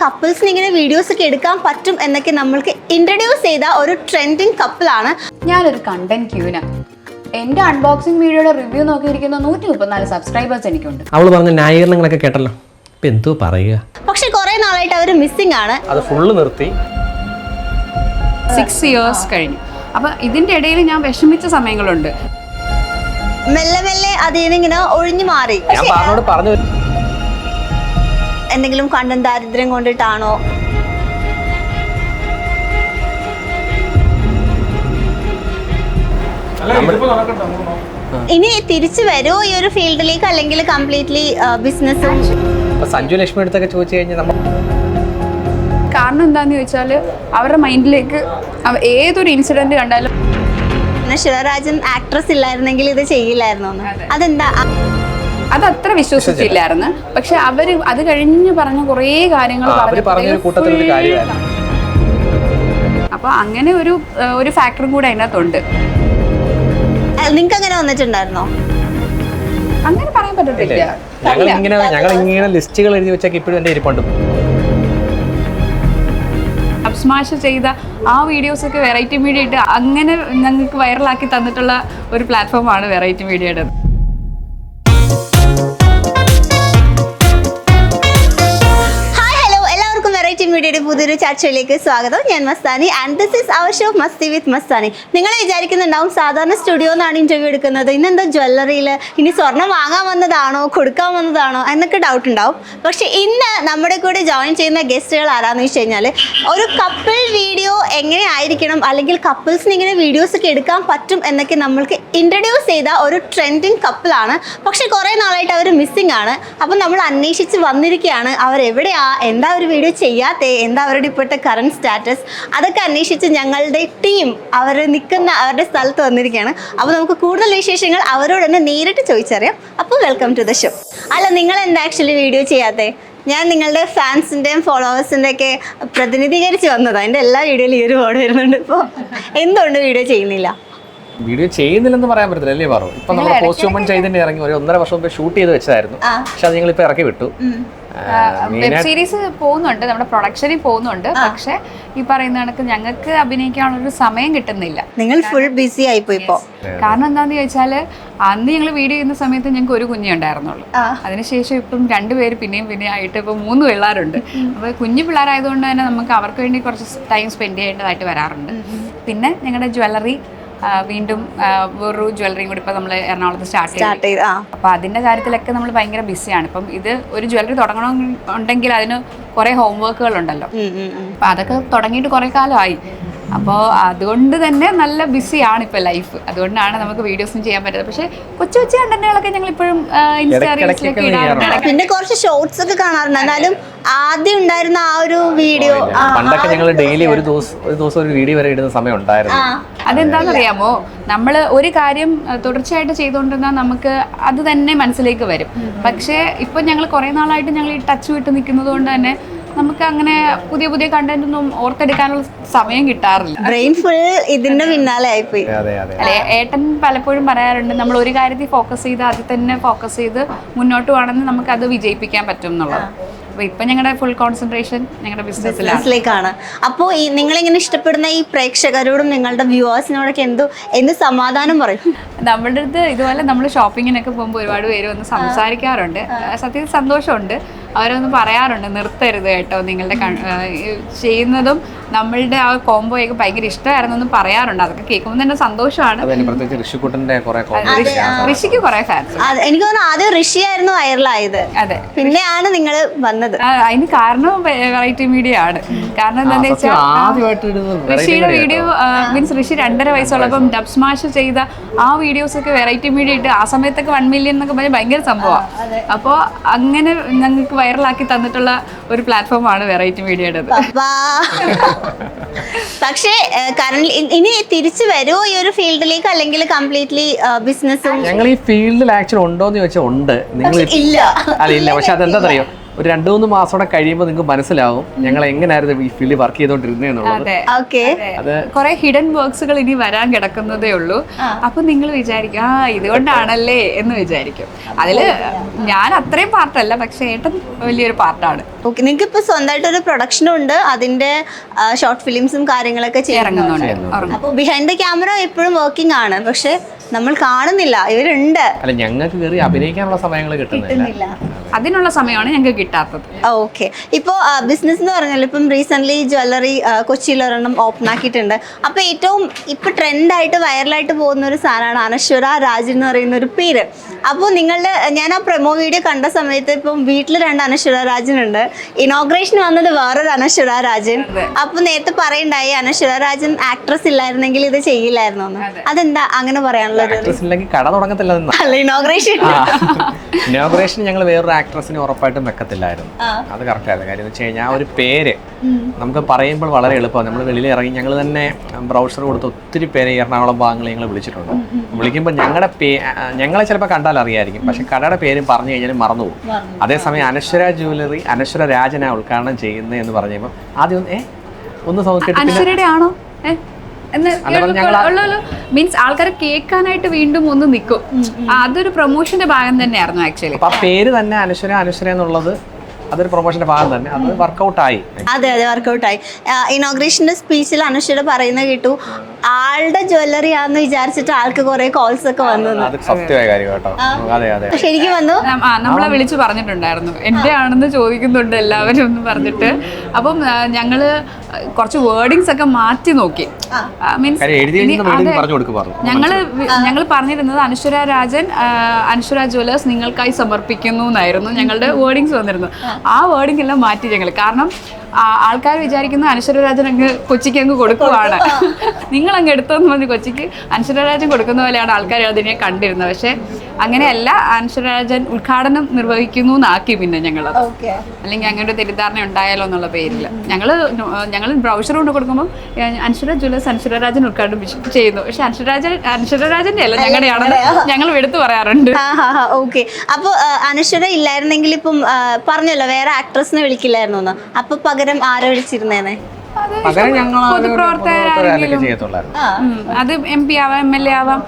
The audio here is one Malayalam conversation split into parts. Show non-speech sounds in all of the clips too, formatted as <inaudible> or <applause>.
കപ്പിൾസിന് ഇങ്ങനെ വീഡിയോസ് ഒക്കെ എടുക്കാൻ പറ്റും എന്നൊക്കെ നമ്മൾക്ക് ഇൻട്രൊഡ്യൂസ് ചെയ്ത ഒരു ട്രെൻഡിങ് കപ്പിളാണ് ഞാനൊരു കണ്ടന്റ് ക്യൂന എന്റെ അൺബോക്സിംഗ് വീഡിയോയുടെ റിവ്യൂ നോക്കിയിരിക്കുന്ന നൂറ്റി മുപ്പത്തിനാല് സബ്സ്ക്രൈബേഴ്സ് എനിക്കുണ്ട്. അവൾ പറഞ്ഞ ന്യായീകരണങ്ങളൊക്കെ കേട്ടല്ലോ. ഇപ്പൊ എന്തോ പറയുക? പക്ഷെ കുറെ നാളായിട്ട് അവർ മിസ്സിംഗ് ആണ്. അത് ഫുള്ള് നിർത്തി. സിക്സ് ഇയേഴ്സ് കഴിഞ്ഞു. അപ്പൊ ഇതിന്റെ ഇടയിൽ ഞാൻ വിഷമിച്ച സമയങ്ങളുണ്ട്. മെല്ലെ മെല്ലെ അതിൽ നിന്ന് ഇങ്ങനെ ഒഴിഞ്ഞു മാറി. ഞാൻ പറഞ്ഞോട് പറഞ്ഞു എന്തെങ്കിലും കണ്ടന്റ് ദാരിദ്ര്യം കൊണ്ടിട്ടാണോ? ഇനി തിരിച്ചു വരുമോ ഈ ഒരു ഫീൽഡിലേക്ക് അല്ലെങ്കിൽ കംപ്ലീറ്റ്ലി ബിസിനസ് സഞ്ജു ലക്ഷ്മി അടുത്തൊക്കെ ചോദിച്ചു കഴിഞ്ഞാൽ നമ്മൾ കാരണം എന്താന്ന് ചോദിച്ചാൽ അവരുടെ മൈൻഡിലേക്ക് ഏതൊരു ഇൻസിഡന്റ് കണ്ടാലും ശിവരാജൻ ആക്ട്രസ് ഇല്ലായിരുന്നെങ്കിൽ ഇത് ചെയ്യില്ലായിരുന്നു അതെന്താ? അത് അത്ര വിശ്വസിച്ചില്ലായിരുന്നു പക്ഷെ അവർ അത് കഴിഞ്ഞ് പറഞ്ഞ കുറേ കാര്യങ്ങൾ അപ്പൊ അങ്ങനെ ഒരു ഒരു ഫാക്ടറും കൂടെ അതിനകത്തുണ്ട്. നിങ്ങൾക്ക് അങ്ങനെ വന്നിട്ടുണ്ടായിരുന്നോ? അങ്ങനെ പറയാൻ പറ്റത്തില്ല. ഞങ്ങൾ ഇങ്ങനെ ഞങ്ങൾ ഇങ്ങനെ ലിസ്റ്റുകൾ എഴുതി വെച്ചൊക്കെ ഇപ്പോഴും എന്റെ ഇരിപ്പുണ്ട്. അപ്സ്മാഷ് ചെയ്ത ആ വീഡിയോസ് ഒക്കെ വെറൈറ്റി മീഡിയ ഇട്ട് അങ്ങനെ ഞങ്ങൾക്ക് വൈറലാക്കി തന്നിട്ടുള്ള ഒരു പ്ലാറ്റ്ഫോമാണ് വെറൈറ്റി മീഡിയയുടെ മീഡിയയുടെ പുതിയൊരു ചർച്ചയിലേക്ക് സ്വാഗതം. ഞാൻ Mastani and this is our show Masti with Mastani. നിങ്ങൾ വിചാരിക്കുന്നുണ്ടാവും സാധാരണ സ്റ്റുഡിയോ എന്നാണ് ഇന്റർവ്യൂ എടുക്കുന്നത്. ഇന്നെന്താ ജ്വല്ലറിയിൽ ഇനി സ്വർണം വാങ്ങാൻ വന്നതാണോ കൊടുക്കാൻ വന്നതാണോ എന്നൊക്കെ ഡൗട്ട് ഉണ്ടാവും. പക്ഷെ ഇന്ന് നമ്മുടെ കൂടെ ജോയിൻ ചെയ്യുന്ന ഗസ്റ്റുകൾ ആരാന്ന് വെച്ച് കഴിഞ്ഞാൽ ഒരു കപ്പിൾ വീഡിയോ എങ്ങനെ ആയിരിക്കണം അല്ലെങ്കിൽ കപ്പിൾസിന് ഇങ്ങനെ വീഡിയോസ് ഒക്കെ എടുക്കാൻ പറ്റും എന്നൊക്കെ നമ്മൾക്ക് ഇൻട്രൊഡ്യൂസ് ചെയ്ത ഒരു ട്രെൻഡിങ് കപ്പിളാണ് പക്ഷെ കുറേ നാളായിട്ട് അവർ മിസ്സിംഗ് ആണ്. അപ്പം നമ്മൾ അന്വേഷിച്ച് വന്നിരിക്കുകയാണ് അവർ എവിടെയാ എന്താ ഒരു വീഡിയോ ചെയ്യാത്തേ എന്താ അവരുടെ ഇപ്പോഴത്തെ കറണ്ട് സ്റ്റാറ്റസ് അതൊക്കെ അന്വേഷിച്ച് ഞങ്ങളുടെ ടീം അവർ നിൽക്കുന്ന അവരുടെ സ്ഥലത്ത് വന്നിരിക്കുകയാണ്. അപ്പോൾ നമുക്ക് കൂടുതൽ വിശേഷങ്ങൾ അവരോട് തന്നെ നേരിട്ട് ചോദിച്ചറിയാം. അപ്പോൾ വെൽക്കം ടു ദ ഷോ അല്ല നിങ്ങൾ എന്താ ആക്ച്വലി വീഡിയോ ചെയ്യാത്തേ? ഞാൻ നിങ്ങളുടെ ഫാൻസിന്റെയും ഫോളോവേഴ്സിന്റെ ഒക്കെ പ്രതിനിധീകരിച്ച് വന്നതാണ് എന്റെ എല്ലാ വീഡിയോയിലും ഈ ഒരു വേർഡ് വരുന്നുണ്ട് ഇപ്പോൾ എന്തുകൊണ്ട് വീഡിയോ ചെയ്യുന്നില്ല? വീഡിയോ ചെയ്യുന്നില്ലെന്ന് പറയാൻ പറ്റില്ല അല്ലേ പറഞ്ഞു ഇപ്പൊ നമ്മൾ പോസ്റ്റ് ഓപ്പൺ ചെയ്തിട്ട് ഇറങ്ങി ഒരു ഒന്നര വർഷം മുമ്പ് ഷൂട്ട് ചെയ്ത് വെച്ചതായിരുന്നു. പക്ഷെ അത് ഞങ്ങൾ ഇപ്പൊ ഇറക്കി വിട്ടു. വെബ് സീരീസ് പോകുന്നുണ്ട് നമ്മുടെ പ്രൊഡക്ഷനിൽ പോകുന്നുണ്ട്. പക്ഷെ ഈ പറയുന്ന കണക്ക് ഞങ്ങൾക്ക് അഭിനയിക്കാനുള്ളൊരു സമയം കിട്ടുന്നില്ല. നിങ്ങൾ ഫുൾ ബിസി ആയി പോയി കാരണം എന്താന്ന് ചോദിച്ചാൽ അന്ന് ഞങ്ങൾ വീഡിയോ ചെയ്യുന്ന സമയത്ത് ഞങ്ങൾക്ക് ഒരു കുഞ്ഞേ ഉണ്ടായിരുന്നുള്ളൂ. അതിനുശേഷം ഇപ്പം രണ്ടുപേര് പിന്നെയും പിന്നെ ആയിട്ട് ഇപ്പം മൂന്ന് പിള്ളേരുണ്ട്. അപ്പോൾ കുഞ്ഞു പിള്ളേരായതുകൊണ്ട് തന്നെ നമുക്ക് അവർക്ക് വേണ്ടി കുറച്ച് ടൈം സ്പെൻഡ് ചെയ്യേണ്ടതായിട്ട് വരാറുണ്ട്. പിന്നെ ഞങ്ങളുടെ ജ്വല്ലറി വീണ്ടും ഒരു വേറൊരു ജ്വല്ലറിയും കൂടി ഇപ്പം നമ്മൾ എറണാകുളത്ത് സ്റ്റാർട്ട് സ്റ്റാർട്ട് ചെയ്ത് അപ്പോൾ അതിന്റെ കാര്യത്തിലൊക്കെ നമ്മൾ ഭയങ്കര ബിസിയാണ് ഇപ്പം ഇത് ഒരു ജ്വല്ലറി ഉണ്ടെങ്കിൽ അതിന് കുറേ ഉം. അപ്പം അതൊക്കെ തുടങ്ങിയിട്ട് കുറേ കാലമായി. അപ്പോൾ അതുകൊണ്ട് തന്നെ നല്ല ബിസിയാണ് ഇപ്പോൾ ലൈഫ് അതുകൊണ്ടാണ് നമുക്ക് വീഡിയോസും ചെയ്യാൻ പറ്റുന്നത് പക്ഷേ കൊച്ചു കൊച്ചു കണ്ടന്റുകളൊക്കെ ഞങ്ങൾ ഇപ്പോഴും ഇൻസ്റ്റാ റീൽസിലൊക്കെ ഇടയ്ക്കൊക്കെ ഇടാറുണ്ട്. പിന്നെ കുറച്ച് ഷോർട്സ് ഒക്കെ കാണാറുണ്ട്. എന്നാലും ആദ്യം ഉണ്ടായിരുന്ന ആ ഒരു വീഡിയോ പണ്ടൊക്കെ ഞങ്ങൾ ഡെയിലി ഒരു ദിവസം ഒരു ദിവസം ഒരു വീഡിയോ വരെ ഇടുന്ന സമയം ഉണ്ടായിരുന്നു. അതെന്താണെന്നറിയാമോ? നമ്മൾ ഒരു കാര്യം തുടർച്ചയായിട്ട് ചെയ്തുകൊണ്ടിരുന്നാൽ നമുക്ക് അത് തന്നെ മനസ്സിലേക്ക് വരും. പക്ഷേ ഇപ്പം ഞങ്ങൾ കുറേ നാളായിട്ട് ഞങ്ങൾ ഈ ടച്ച് വിട്ട് നിൽക്കുന്നത് കൊണ്ട് തന്നെ നമുക്ക് അങ്ങനെ പുതിയ പുതിയ കണ്ടന്റ് ഒന്നും ഓർത്തെടുക്കാനുള്ള സമയം കിട്ടാറില്ല. ബ്രെയിൻ ഫുൾ ഇതിന്റെ പിന്നാലെ ആയിപ്പോയി. അതെ അതെ അല്ലെ? ഏട്ടൻ പലപ്പോഴും പറയാറുണ്ട് നമ്മൾ ഒരു കാര്യത്തിൽ ഫോക്കസ് ചെയ്ത് അതിൽ തന്നെ ഫോക്കസ് ചെയ്ത് മുന്നോട്ട് പോകണമെന്ന് നമുക്ക് അത് വിജയിപ്പിക്കാൻ പറ്റും എന്നുള്ളത്. അപ്പൊ ഇപ്പൊ ഞങ്ങളുടെ ഫുൾ കോൺസെൻട്രേഷൻ ഞങ്ങളുടെ ബിസിനസ്സിലേക്കാണ്. അപ്പോൾ ഈ നിങ്ങളിങ്ങനെ ഇഷ്ടപ്പെടുന്ന ഈ പ്രേക്ഷകരോടും നിങ്ങളുടെ വ്യൂവേഴ്സിനോടൊക്കെ എന്തോ എന്ത് സമാധാനം പറയും? നമ്മളുടെ അടുത്ത് ഇതുപോലെ നമ്മൾ ഷോപ്പിങ്ങിനൊക്കെ പോകുമ്പോൾ ഒരുപാട് പേര് വന്ന് സംസാരിക്കാറുണ്ട്. സത്യത്തിൽ സന്തോഷമുണ്ട്. അവരൊന്ന് പറയാറുണ്ട് നിർത്തരുത് കേട്ടോ നിങ്ങളുടെ ചെയ്യുന്നതും നമ്മളുടെ ആ കോംബോയൊക്കെ ഭയങ്കര ഇഷ്ടമായിരുന്നു എന്ന് പറയാറുണ്ട്. അതൊക്കെ കേൾക്കുമ്പോൾ തന്നെ സന്തോഷമാണ്. ഋഷിക്ക് കുറെ ഫാൻസ് എനിക്ക് തോന്നുന്നു ആദ്യം ഋഷിയായിരുന്നു വൈറലായത്. അതെ. പിന്നെയാണ് നിങ്ങൾ വന്നത്. അതിന് കാരണം വെറൈറ്റി മീഡിയ ആണ്. കാരണം എന്താണെന്ന് വെച്ചാൽ ഋഷിയുടെ വീഡിയോ മീൻസ് ഋഷി രണ്ടര വയസ്സുള്ളപ്പം ഡബ് സ്മാഷ് ചെയ്ത ആ വീഡിയോസ് ഒക്കെ വെറൈറ്റി മീഡിയ ഇട്ട് ആ സമയത്തൊക്കെ വൺ മില്യൺ എന്നൊക്കെ പറഞ്ഞാൽ ഭയങ്കര സംഭവമാണ് അപ്പോൾ അങ്ങനെ ഞങ്ങൾക്ക് വൈറലാക്കി തന്നിട്ടുള്ള ഒരു പ്ലാറ്റ്ഫോമാണ് വെറൈറ്റി മീഡിയയുടെ വാ. പക്ഷേ കറന്റ് ഇനി തിരിച്ചു വരുമോ ഈ ഒരു ഫീൽഡിലേക്ക് അല്ലെങ്കിൽ കംപ്ലീറ്റ്ലി ബിസിനസ് ഞങ്ങൾ ഈ ഫീൽഡിൽ ആക്ച്വലി ഉണ്ടോ എന്ന് ചോദിച്ചാൽ ഉണ്ട്. നിങ്ങൾ ഇല്ല. അല്ല ഇല്ല. പക്ഷെ അതെന്താ അറിയോ ഒരു രണ്ടു മൂന്ന് മാസം കൂടെ കഴിയുമ്പോൾ നിങ്ങൾക്ക് മനസ്സിലാവും ഞങ്ങൾ എങ്ങനെയായിരുന്നു ഈ ഫീൽഡിൽ വർക്ക് ചെയ്തോണ്ടിരുന്നത് കുറെ ഹിഡൻ വർക്ക്സുകൾ ഇനി വരാൻ കിടക്കുന്നതേ ഉള്ളൂ. അപ്പൊ നിങ്ങൾ വിചാരിക്കും ആ ഇതുകൊണ്ടാണല്ലേ? എന്ന് വിചാരിക്കും. അതിൽ ഞാൻ അത്രയും പാർട്ടല്ല പക്ഷെ ഏട്ടൻ വലിയൊരു പാർട്ടാണ്. ഓക്കെ നിങ്ങൾക്ക് ഇപ്പൊ സ്വന്തമായിട്ട് ഒരു പ്രൊഡക്ഷനും ഉണ്ട് അതിന്റെ ഷോർട്ട് ഫിലിംസും കാര്യങ്ങളൊക്കെ ചെയ്യുന്നുണ്ട്. ഇറങ്ങുന്നുണ്ട്. അപ്പൊ അപ്പോൾ ബിഹൈൻഡ് ദ ക്യാമറ എപ്പോഴും വർക്കിംഗ് ആണ് പക്ഷെ നമ്മൾ കാണുന്നില്ല. ഇവരുണ്ട്. അല്ല ഞങ്ങൾക്ക് കയറി അഭിനയിക്കാനുള്ള സമയങ്ങൾ കിട്ടുന്നില്ല. അതിനുള്ള സമയമാണ് ഞങ്ങൾക്ക് കിട്ടാത്തത്. ഓക്കെ. ഇപ്പോൾ ബിസിനസ് എന്ന് പറഞ്ഞാൽ ഇപ്പം റീസെന്റ് ജ്വല്ലറി കൊച്ചിയിൽ ഒരെണ്ണം ഓപ്പൺ ആക്കിയിട്ടുണ്ട്. അപ്പോൾ ഏറ്റവും ഇപ്പൊ ട്രെൻഡായിട്ട് വൈറലായിട്ട് പോകുന്ന ഒരു സാധനമാണ് അനശ്വര രാജ് എന്ന് പറയുന്ന ഒരു പേര്. അപ്പോൾ നിങ്ങളുടെ ഞാൻ ആ പ്രൊമോ വീഡിയോ കണ്ട സമയത്ത് ഇപ്പം വീട്ടിൽ രണ്ട് അനശ്വര രാജനുണ്ട്. ഇനോഗ്രേഷൻ വന്നത് വേറൊരു അനശ്വര രാജൻ. അപ്പോൾ നേരത്തെ പറയണ്ടായി അനശ്വര രാജൻ ആക്ട്രസ് ഇല്ലായിരുന്നെങ്കിൽ ഇത് ചെയ്യില്ലായിരുന്നു അതെന്താ? അങ്ങനെ പറയാനുള്ളത്. ആക്ട്രസ് ഇല്ലെങ്കിൽ കട തുടങ്ങത്തില്ല അല്ല ഇനോഗ്രേഷൻ ഞങ്ങൾ വേറൊരു ആക്ട്രസിനെ ഉറപ്പായിട്ടും വെക്കത്തില്ലായിരുന്നു. അത് കറക്റ്റ് ആയിരുന്നു. കാര്യം വെച്ച് കഴിഞ്ഞാൽ ആ ഒരു പേര് നമുക്ക് പറയുമ്പോൾ വളരെ എളുപ്പമാണ്. നമ്മൾ വെളിയിൽ ഇറങ്ങി ഞങ്ങൾ തന്നെ ബ്രൗസർ കൊടുത്ത് ഒത്തിരി പേര് എറണാകുളം ഭാഗങ്ങളിൽ ഞങ്ങൾ വിളിച്ചിട്ടുണ്ട്. വിളിക്കുമ്പോൾ ഞങ്ങളുടെ പേ ഞങ്ങളെ ചിലപ്പോൾ കണ്ടാൽ അറിയായിരിക്കും. പക്ഷെ കടയുടെ പേര് പറഞ്ഞു കഴിഞ്ഞാൽ മറന്നുപോകും അതേസമയം അനശ്വര ജ്വല്ലറി അനശ്വര രാജന ഉദ്ഘാടനം ചെയ്യുന്നത് എന്ന് പറഞ്ഞപ്പോൾ ആദ്യം ഒന്ന്, ഏ? ഒന്ന് നോക്കിയിട്ട് മീൻസ് ആൾക്കാരെ കേൾക്കാനായിട്ട് വീണ്ടും ഒന്ന് നിൽക്കും. അതൊരു പ്രൊമോഷന്റെ ഭാഗം തന്നെയായിരുന്നു ആക്ച്വലി ആ പേര് തന്നെ അനശ്വര അനശ്വര എന്നുള്ളത് അതൊരു പ്രൊമോഷന്റെ ഭാഗം തന്നെ. അത് വർക്കൗട്ടായി അതെ അതെ വർക്കൗട്ടായി ഇനോഗ്രേഷന്റെ സ്പീച്ചിൽ അനശ്വര പറയുന്നത് കേട്ടു. ആളുടെ ജ്വല്ലറി ആന്ന് വിചാരിച്ചിട്ട് ആൾക്ക് കുറെ കോൾസ് ഒക്കെ വന്നു സത്യമായ കാര്യം കേട്ടോ. അതെ അതെ. ശരിക്കും വന്നു. നമ്മളെ വിളിച്ചു പറഞ്ഞിട്ടുണ്ടായിരുന്നു. എന്റെ ആണെന്ന് ചോദിക്കുന്നുണ്ട് എല്ലാവരും എന്ന് പറഞ്ഞിട്ട്. അപ്പം ഞങ്ങൾ കുറച്ച് വേർഡിങ്സ് ഒക്കെ മാറ്റി നോക്കി. മീൻസ് പറഞ്ഞു ഞങ്ങൾ പറഞ്ഞിരുന്നത് അനശ്വര രാജൻ അനുശ്വര അനശ്വര ജ്വല്ലേഴ്സ് നിങ്ങൾക്കായി സമർപ്പിക്കുന്നു എന്നായിരുന്നു ഞങ്ങളുടെ വേർഡിങ്സ് വന്നിരുന്നു ആ. വേർഡിംഗ് എല്ലാം മാറ്റി ഞങ്ങൾ കാരണം ആൾക്കാർ വിചാരിക്കുന്ന അനശ്വരരാജൻ അങ്ങ് കൊച്ചിക്ക് അങ്ങ് കൊടുക്കുവാണ്. നിങ്ങൾ അങ്ങ് എടുത്തോന്ന് പറഞ്ഞ് കൊച്ചിക്ക് അനശ്വരരാജൻ കൊടുക്കുന്ന പോലെയാണ് ആൾക്കാർ അതിനെ കണ്ടിരുന്നത്. പക്ഷെ അങ്ങനെയല്ല അനശ്വരരാജൻ ഉദ്ഘാടനം നിർവഹിക്കുന്നു എന്നാക്കി പിന്നെ ഞങ്ങളത്. അല്ലെങ്കിൽ അങ്ങനെ ഒരു തെറ്റിദ്ധാരണ ഉണ്ടായാലോ എന്നുള്ള പേരിൽ ഞങ്ങൾ ഞങ്ങൾ ബ്രൗഷർ കൊണ്ട് കൊടുക്കുമ്പോൾ അനശ്വര ജ്വല്ലേഴ്സ് അനശ്വരരാജൻ ഉദ്ഘാടനം ചെയ്യുന്നു. പക്ഷെ അനശ്വരരാജൻ അനശ്വരരാജന്റെ അല്ല ഞങ്ങളുടെയാണ് ഞങ്ങൾ എടുത്തു പറയാറുണ്ട്. ഓക്കെ. അപ്പോൾ അനശ്വര ഇല്ലായിരുന്നെങ്കിൽ ഇപ്പം പറഞ്ഞല്ലോ വേറെ ആക്ട്രസിനെ വിളിക്കില്ലായിരുന്നു അപ്പൊ പകരം ഞങ്ങൾ ചെയ്യത്തുള്ളായിരുന്നു. ഉം, അത് എം പി ആവാം എം എൽ എ ആവാം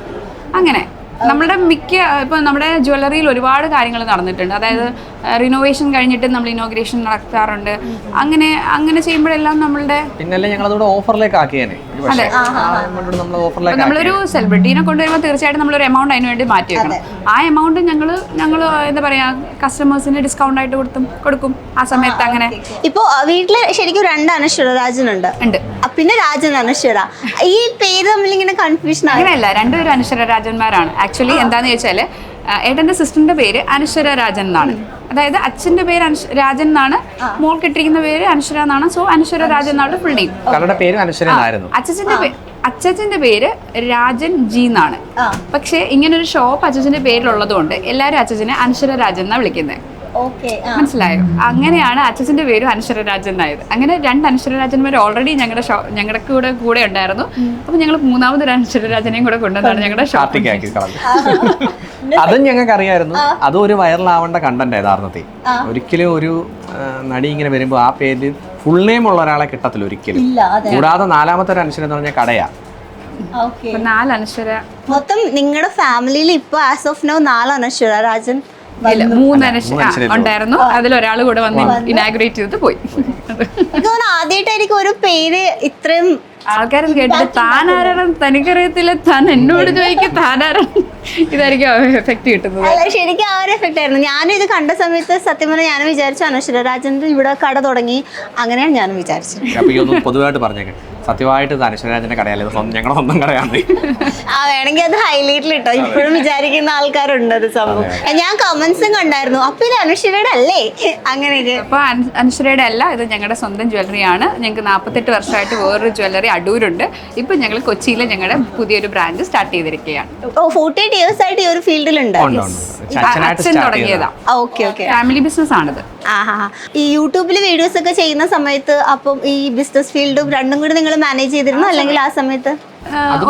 അങ്ങനെ. നമ്മുടെ മിക്ക ഇപ്പൊ നമ്മുടെ ജ്വല്ലറിയിൽ ഒരുപാട് കാര്യങ്ങൾ നടന്നിട്ടുണ്ട്. അതായത് റിനോവേഷൻ കഴിഞ്ഞിട്ട് നമ്മൾ ഇനോഗ്രേഷൻ നടത്താറുണ്ട്. അങ്ങനെ അങ്ങനെ ചെയ്യുമ്പോഴെല്ലാം നമ്മളുടെ പിന്നല്ലേ ഞങ്ങൾ അതോടെ ഓഫറിലേക്ക് ആക്കിയേനെ അതെ പക്ഷേ നമ്മൾ ഓഫറിലേക്ക് ആക്കി നമ്മളൊരു സെലിബ്രിറ്റീനെ കൊണ്ടുവരുമ്പോൾ തീർച്ചയായിട്ടും നമ്മളൊരു എമൗണ്ട് അതിന് വേണ്ടി മാറ്റി വെക്കണം. ആ എമൗണ്ട് ഞങ്ങൾ ഞങ്ങൾ എന്താ പറയാ കസ്റ്റമേഴ്സിന് ഡിസ്കൗണ്ട് ആയിട്ട് കൊടുത്തും കൊടുക്കും ആ സമയത്ത് അങ്ങനെ. ഇപ്പോ വീട്ടിൽ ശരിക്കും രണ്ട് അനശ്വര രാജനുണ്ട് ഉണ്ട് പിന്നെ രാജൻ അനശ്വര ഈ പേര് തമ്മിൽ ഇങ്ങനെ കൺഫ്യൂഷൻ അങ്ങനെയല്ല രണ്ടുപേരും അനശ്വര രാജന്മാരാണ്. ആക്ച്വലി എന്താന്ന് ചോദിച്ചാൽ ഏട്ടന്റെ സിസ്റ്ററിന്റെ പേര് അനശ്വര രാജൻ എന്നാണ്. അതായത് അച്ഛന്റെ പേര് രാജൻ എന്നാണ്. മോൾ കിട്ടിയിരിക്കുന്ന പേര് അനശ്വര എന്നാണ്. സോ അനശ്വര രാജൻ എന്നാണ് ഫുൾ നെയിം പേര് അനശ്വരനായിരുന്നു അച്ഛന്റെ പേ- അച്ഛച്ചന്റെ പേര് രാജൻ ജി എന്നാണ്. പക്ഷേ ഇങ്ങനെ ഒരു ഷോപ്പ് അച്ഛച്ചന്റെ പേരിലുള്ളത് കൊണ്ട് എല്ലാവരും അച്ഛച്ചനെ അനശ്വര രാജൻ എന്നാണ് വിളിക്കുന്നത് മനസ്സിലായോ? അങ്ങനെയാണ് അച്ഛച്ചന്റെ പേര് അനശ്വര രാജൻ എന്നായത്. അങ്ങനെ രണ്ട് അനശ്വര രാജന്മാർ ഓൾറെഡി ഞങ്ങളുടെ ഷോ ഞങ്ങളുടെ കൂടെ കൂടെ ഉണ്ടായിരുന്നു. അപ്പൊ ഞങ്ങൾ മൂന്നാമതൊരു അനശ്വര രാജനെയും കൂടെ കൊണ്ടുവന്നാണ് ഞങ്ങളുടെ ഷോപ്പിംഗ് അതും ഞങ്ങൾക്ക് അറിയായിരുന്നു അതും ഒരു വൈറലാവേണ്ട കണ്ടന്റ് യഥാർത്ഥത്തിൽ. ഒരിക്കലും ഒരു നടി ഇങ്ങനെ വരുമ്പോൾ ആ പേര് ഫുൾ നെയിം ഉള്ള ഒരാളെ കിട്ടത്തില്ല ഒരിക്കലും. കൂടാതെ നാലാമത്തെ ഒരു അനുശ്വരം എന്ന് പറഞ്ഞാൽ കടയാ. നാല് അനശ്വര. മൊത്തം നിങ്ങളുടെ ഫാമിലിയിൽ ഇപ്പൊ ആസ് ഓഫ് നോ നാല് അനശ്വര രാജൻ ഇല്ല മൂന്ന് അനശ്വര ആ, ഉണ്ടായിരുന്നു. അതിലൊരാൾ കൂടെ വന്ന് ഇനാഗ്രേറ്റ് ചെയ്തിട്ട് പോയി. ആദ്യമായിട്ടായിരിക്കും ഒരു പേര് ഇത്രയും ആൾക്കാരും കേട്ടിട്ട് താൻ ആരാണ് തനിക്കറിയത്തില്ല. താൻ എന്നോട് ചോദിക്കും താൻ ആരാണ് ഇതായിരിക്കും എഫക്ട് കിട്ടുന്നത്. അല്ല ശരിക്കും ആ ഒരു എഫക്റ്റ് ആയിരുന്നു. ഞാനും ഇത് കണ്ട സമയത്ത് സത്യം പറഞ്ഞാൽ ഞാനും വിചാരിച്ചു അനശ്വര രാജന്റെ ഇവിടെ കട തുടങ്ങി. അങ്ങനെയാണ് ഞാനും വിചാരിച്ചത്. പൊതുവായിട്ട് പറഞ്ഞേക്കെ. സത്യമായിട്ട് ഇത് അനശ്വരാജന്റെ കടയല്ല? ഇത് സ്വന്തം- ഞങ്ങളുടെ സ്വന്തം കടയാണ് ആ വേണമെങ്കിൽ അത് ഹൈലൈറ്റിൽ ഇട്ടോ. ഇപ്പോഴും വിചാരിക്കുന്ന ആൾക്കാരുണ്ട് അത് സംഭവം ഞാൻ കമന്റ്സും കണ്ടായിരുന്നു. അപ്പൊ ഇത് അനശ്വരയുടെ അല്ലേ അങ്ങനെയൊക്കെ. അപ്പൊ അനുശ്വരയുടെ അല്ല ഇത് ഞങ്ങളുടെ സ്വന്തം ജ്വല്ലറിയാണ് ഞങ്ങൾക്ക് നാൽപ്പത്തെട്ട് വർഷമായിട്ട് വേറൊരു ജ്വല്ലറി അടൂരുണ്ട്. ഇപ്പൊ ഞങ്ങൾ കൊച്ചിയിലെ ഞങ്ങളുടെ പുതിയൊരു ബ്രാഞ്ച് സ്റ്റാർട്ട് ചെയ്തിരിക്കുകയാണ് ഓ ഫോർട്ടി എയ്റ്റ് ഇയേഴ്സ് ആയിട്ട് ഈ ഒരു ഫീൽഡിലുണ്ട് ഉണ്ട് ഉണ്ട്. അച്ഛനായിട്ട് അച്ഛൻ സ്റ്റാർട്ട് തുടങ്ങിയതാ. Okay okay. ഫാമിലി ബിസിനസ് ആണിത്. ആഹാ. ഈ യൂട്യൂബിൽ വീഡിയോസ് ഒക്കെ ചെയ്യുന്ന സമയത്ത് അപ്പം ഈ ബിസിനസ് ഫീൽഡും രണ്ടും കൂടി നിങ്ങൾ മാനേജ് ചെയ്തിരുന്നു? അല്ലെങ്കിൽ ആ സമയത്ത്.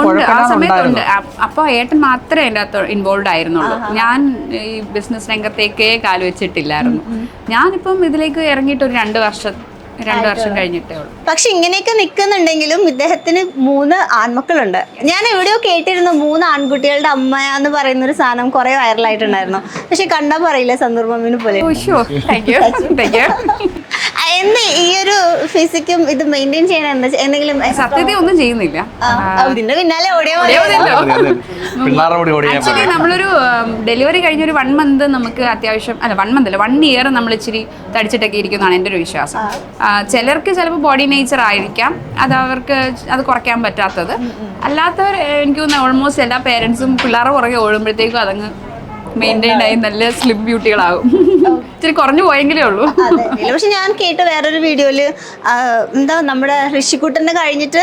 ഉണ്ട്. ആ സമയത്തുണ്ട് അപ്പോൾ ഏട്ടൻ മാത്രമേ എന്റെ അകത്ത് ഇൻവോൾവ് ആയിരുന്നുള്ളൂ ഞാൻ ഈ ബിസിനസ് രംഗത്തേക്കേ കാൽ വെച്ചിട്ടില്ലായിരുന്നു. ഞാനിപ്പം ഇതിലേക്ക് ഇറങ്ങിയിട്ട് ഒരു രണ്ട് വർഷം രണ്ട് വർഷം കഴിഞ്ഞിട്ടേ ഉള്ളൂ. പക്ഷെ ഇങ്ങനെയൊക്കെ നിൽക്കുന്നുണ്ടെങ്കിലും ഇദ്ദേഹത്തിന് മൂന്ന് ആൺമക്കളുണ്ട്. ഞാൻ എവിടെയോ കേട്ടിരുന്നു മൂന്ന് ആൺകുട്ടികളുടെ അമ്മ എന്ന് പറയുന്ന ഒരു സാധനം കുറെ വൈറലായിട്ടുണ്ടായിരുന്നു പക്ഷെ കണ്ടാ പറയില്ല സന്തൂർ മമ്മിനെ പോലെ? <laughs> എന്ത് ഈ ഒരു ഫിസിക്കും ഇത് മെയിന്റെയിൻ ചെയ്യാൻ എന്താ എന്തെങ്കിലും സത്യത്തിൽ ഒന്നും ചെയ്യുന്നില്ല. ഇതിന്റെ പിന്നാലെ ആക്ച്വലി നമ്മളൊരു ഡെലിവറി കഴിഞ്ഞ ഒരു വൺ മന്ത് നമുക്ക് അത്യാവശ്യം അല്ല വൺ മന്ത് അല്ല വൺ ഇയർ നമ്മൾ ഇച്ചിരി തടിച്ചിട്ടൊക്കെ ഇരിക്കുന്നതാണ് എന്റെ ഒരു വിശ്വാസം. ചിലർക്ക് ചിലപ്പോൾ ബോഡി നേച്ചർ ആയിരിക്കാം. അത് അവർക്ക് അത് കുറയ്ക്കാൻ പറ്റാത്തത്. അല്ലാത്തവർ എനിക്ക് തോന്നുന്നു ഓൾമോസ്റ്റ് എല്ലാ പേരൻസും പിള്ളേരുടെ പുറകെ ഓടുമ്പോഴത്തേക്കും അതങ്ങ് മെയിന്റൈൻ ആയി നല്ല സ്ലിം ബ്യൂട്ടികളാകും ഇച്ചിരി കുറഞ്ഞു പോയെങ്കിലേ ഉള്ളൂ. പക്ഷെ ഞാൻ കേട്ട വേറൊരു വീഡിയോയിൽ എന്താ നമ്മുടെ ഋഷിക്കുട്ടനെ കഴിഞ്ഞിട്ട്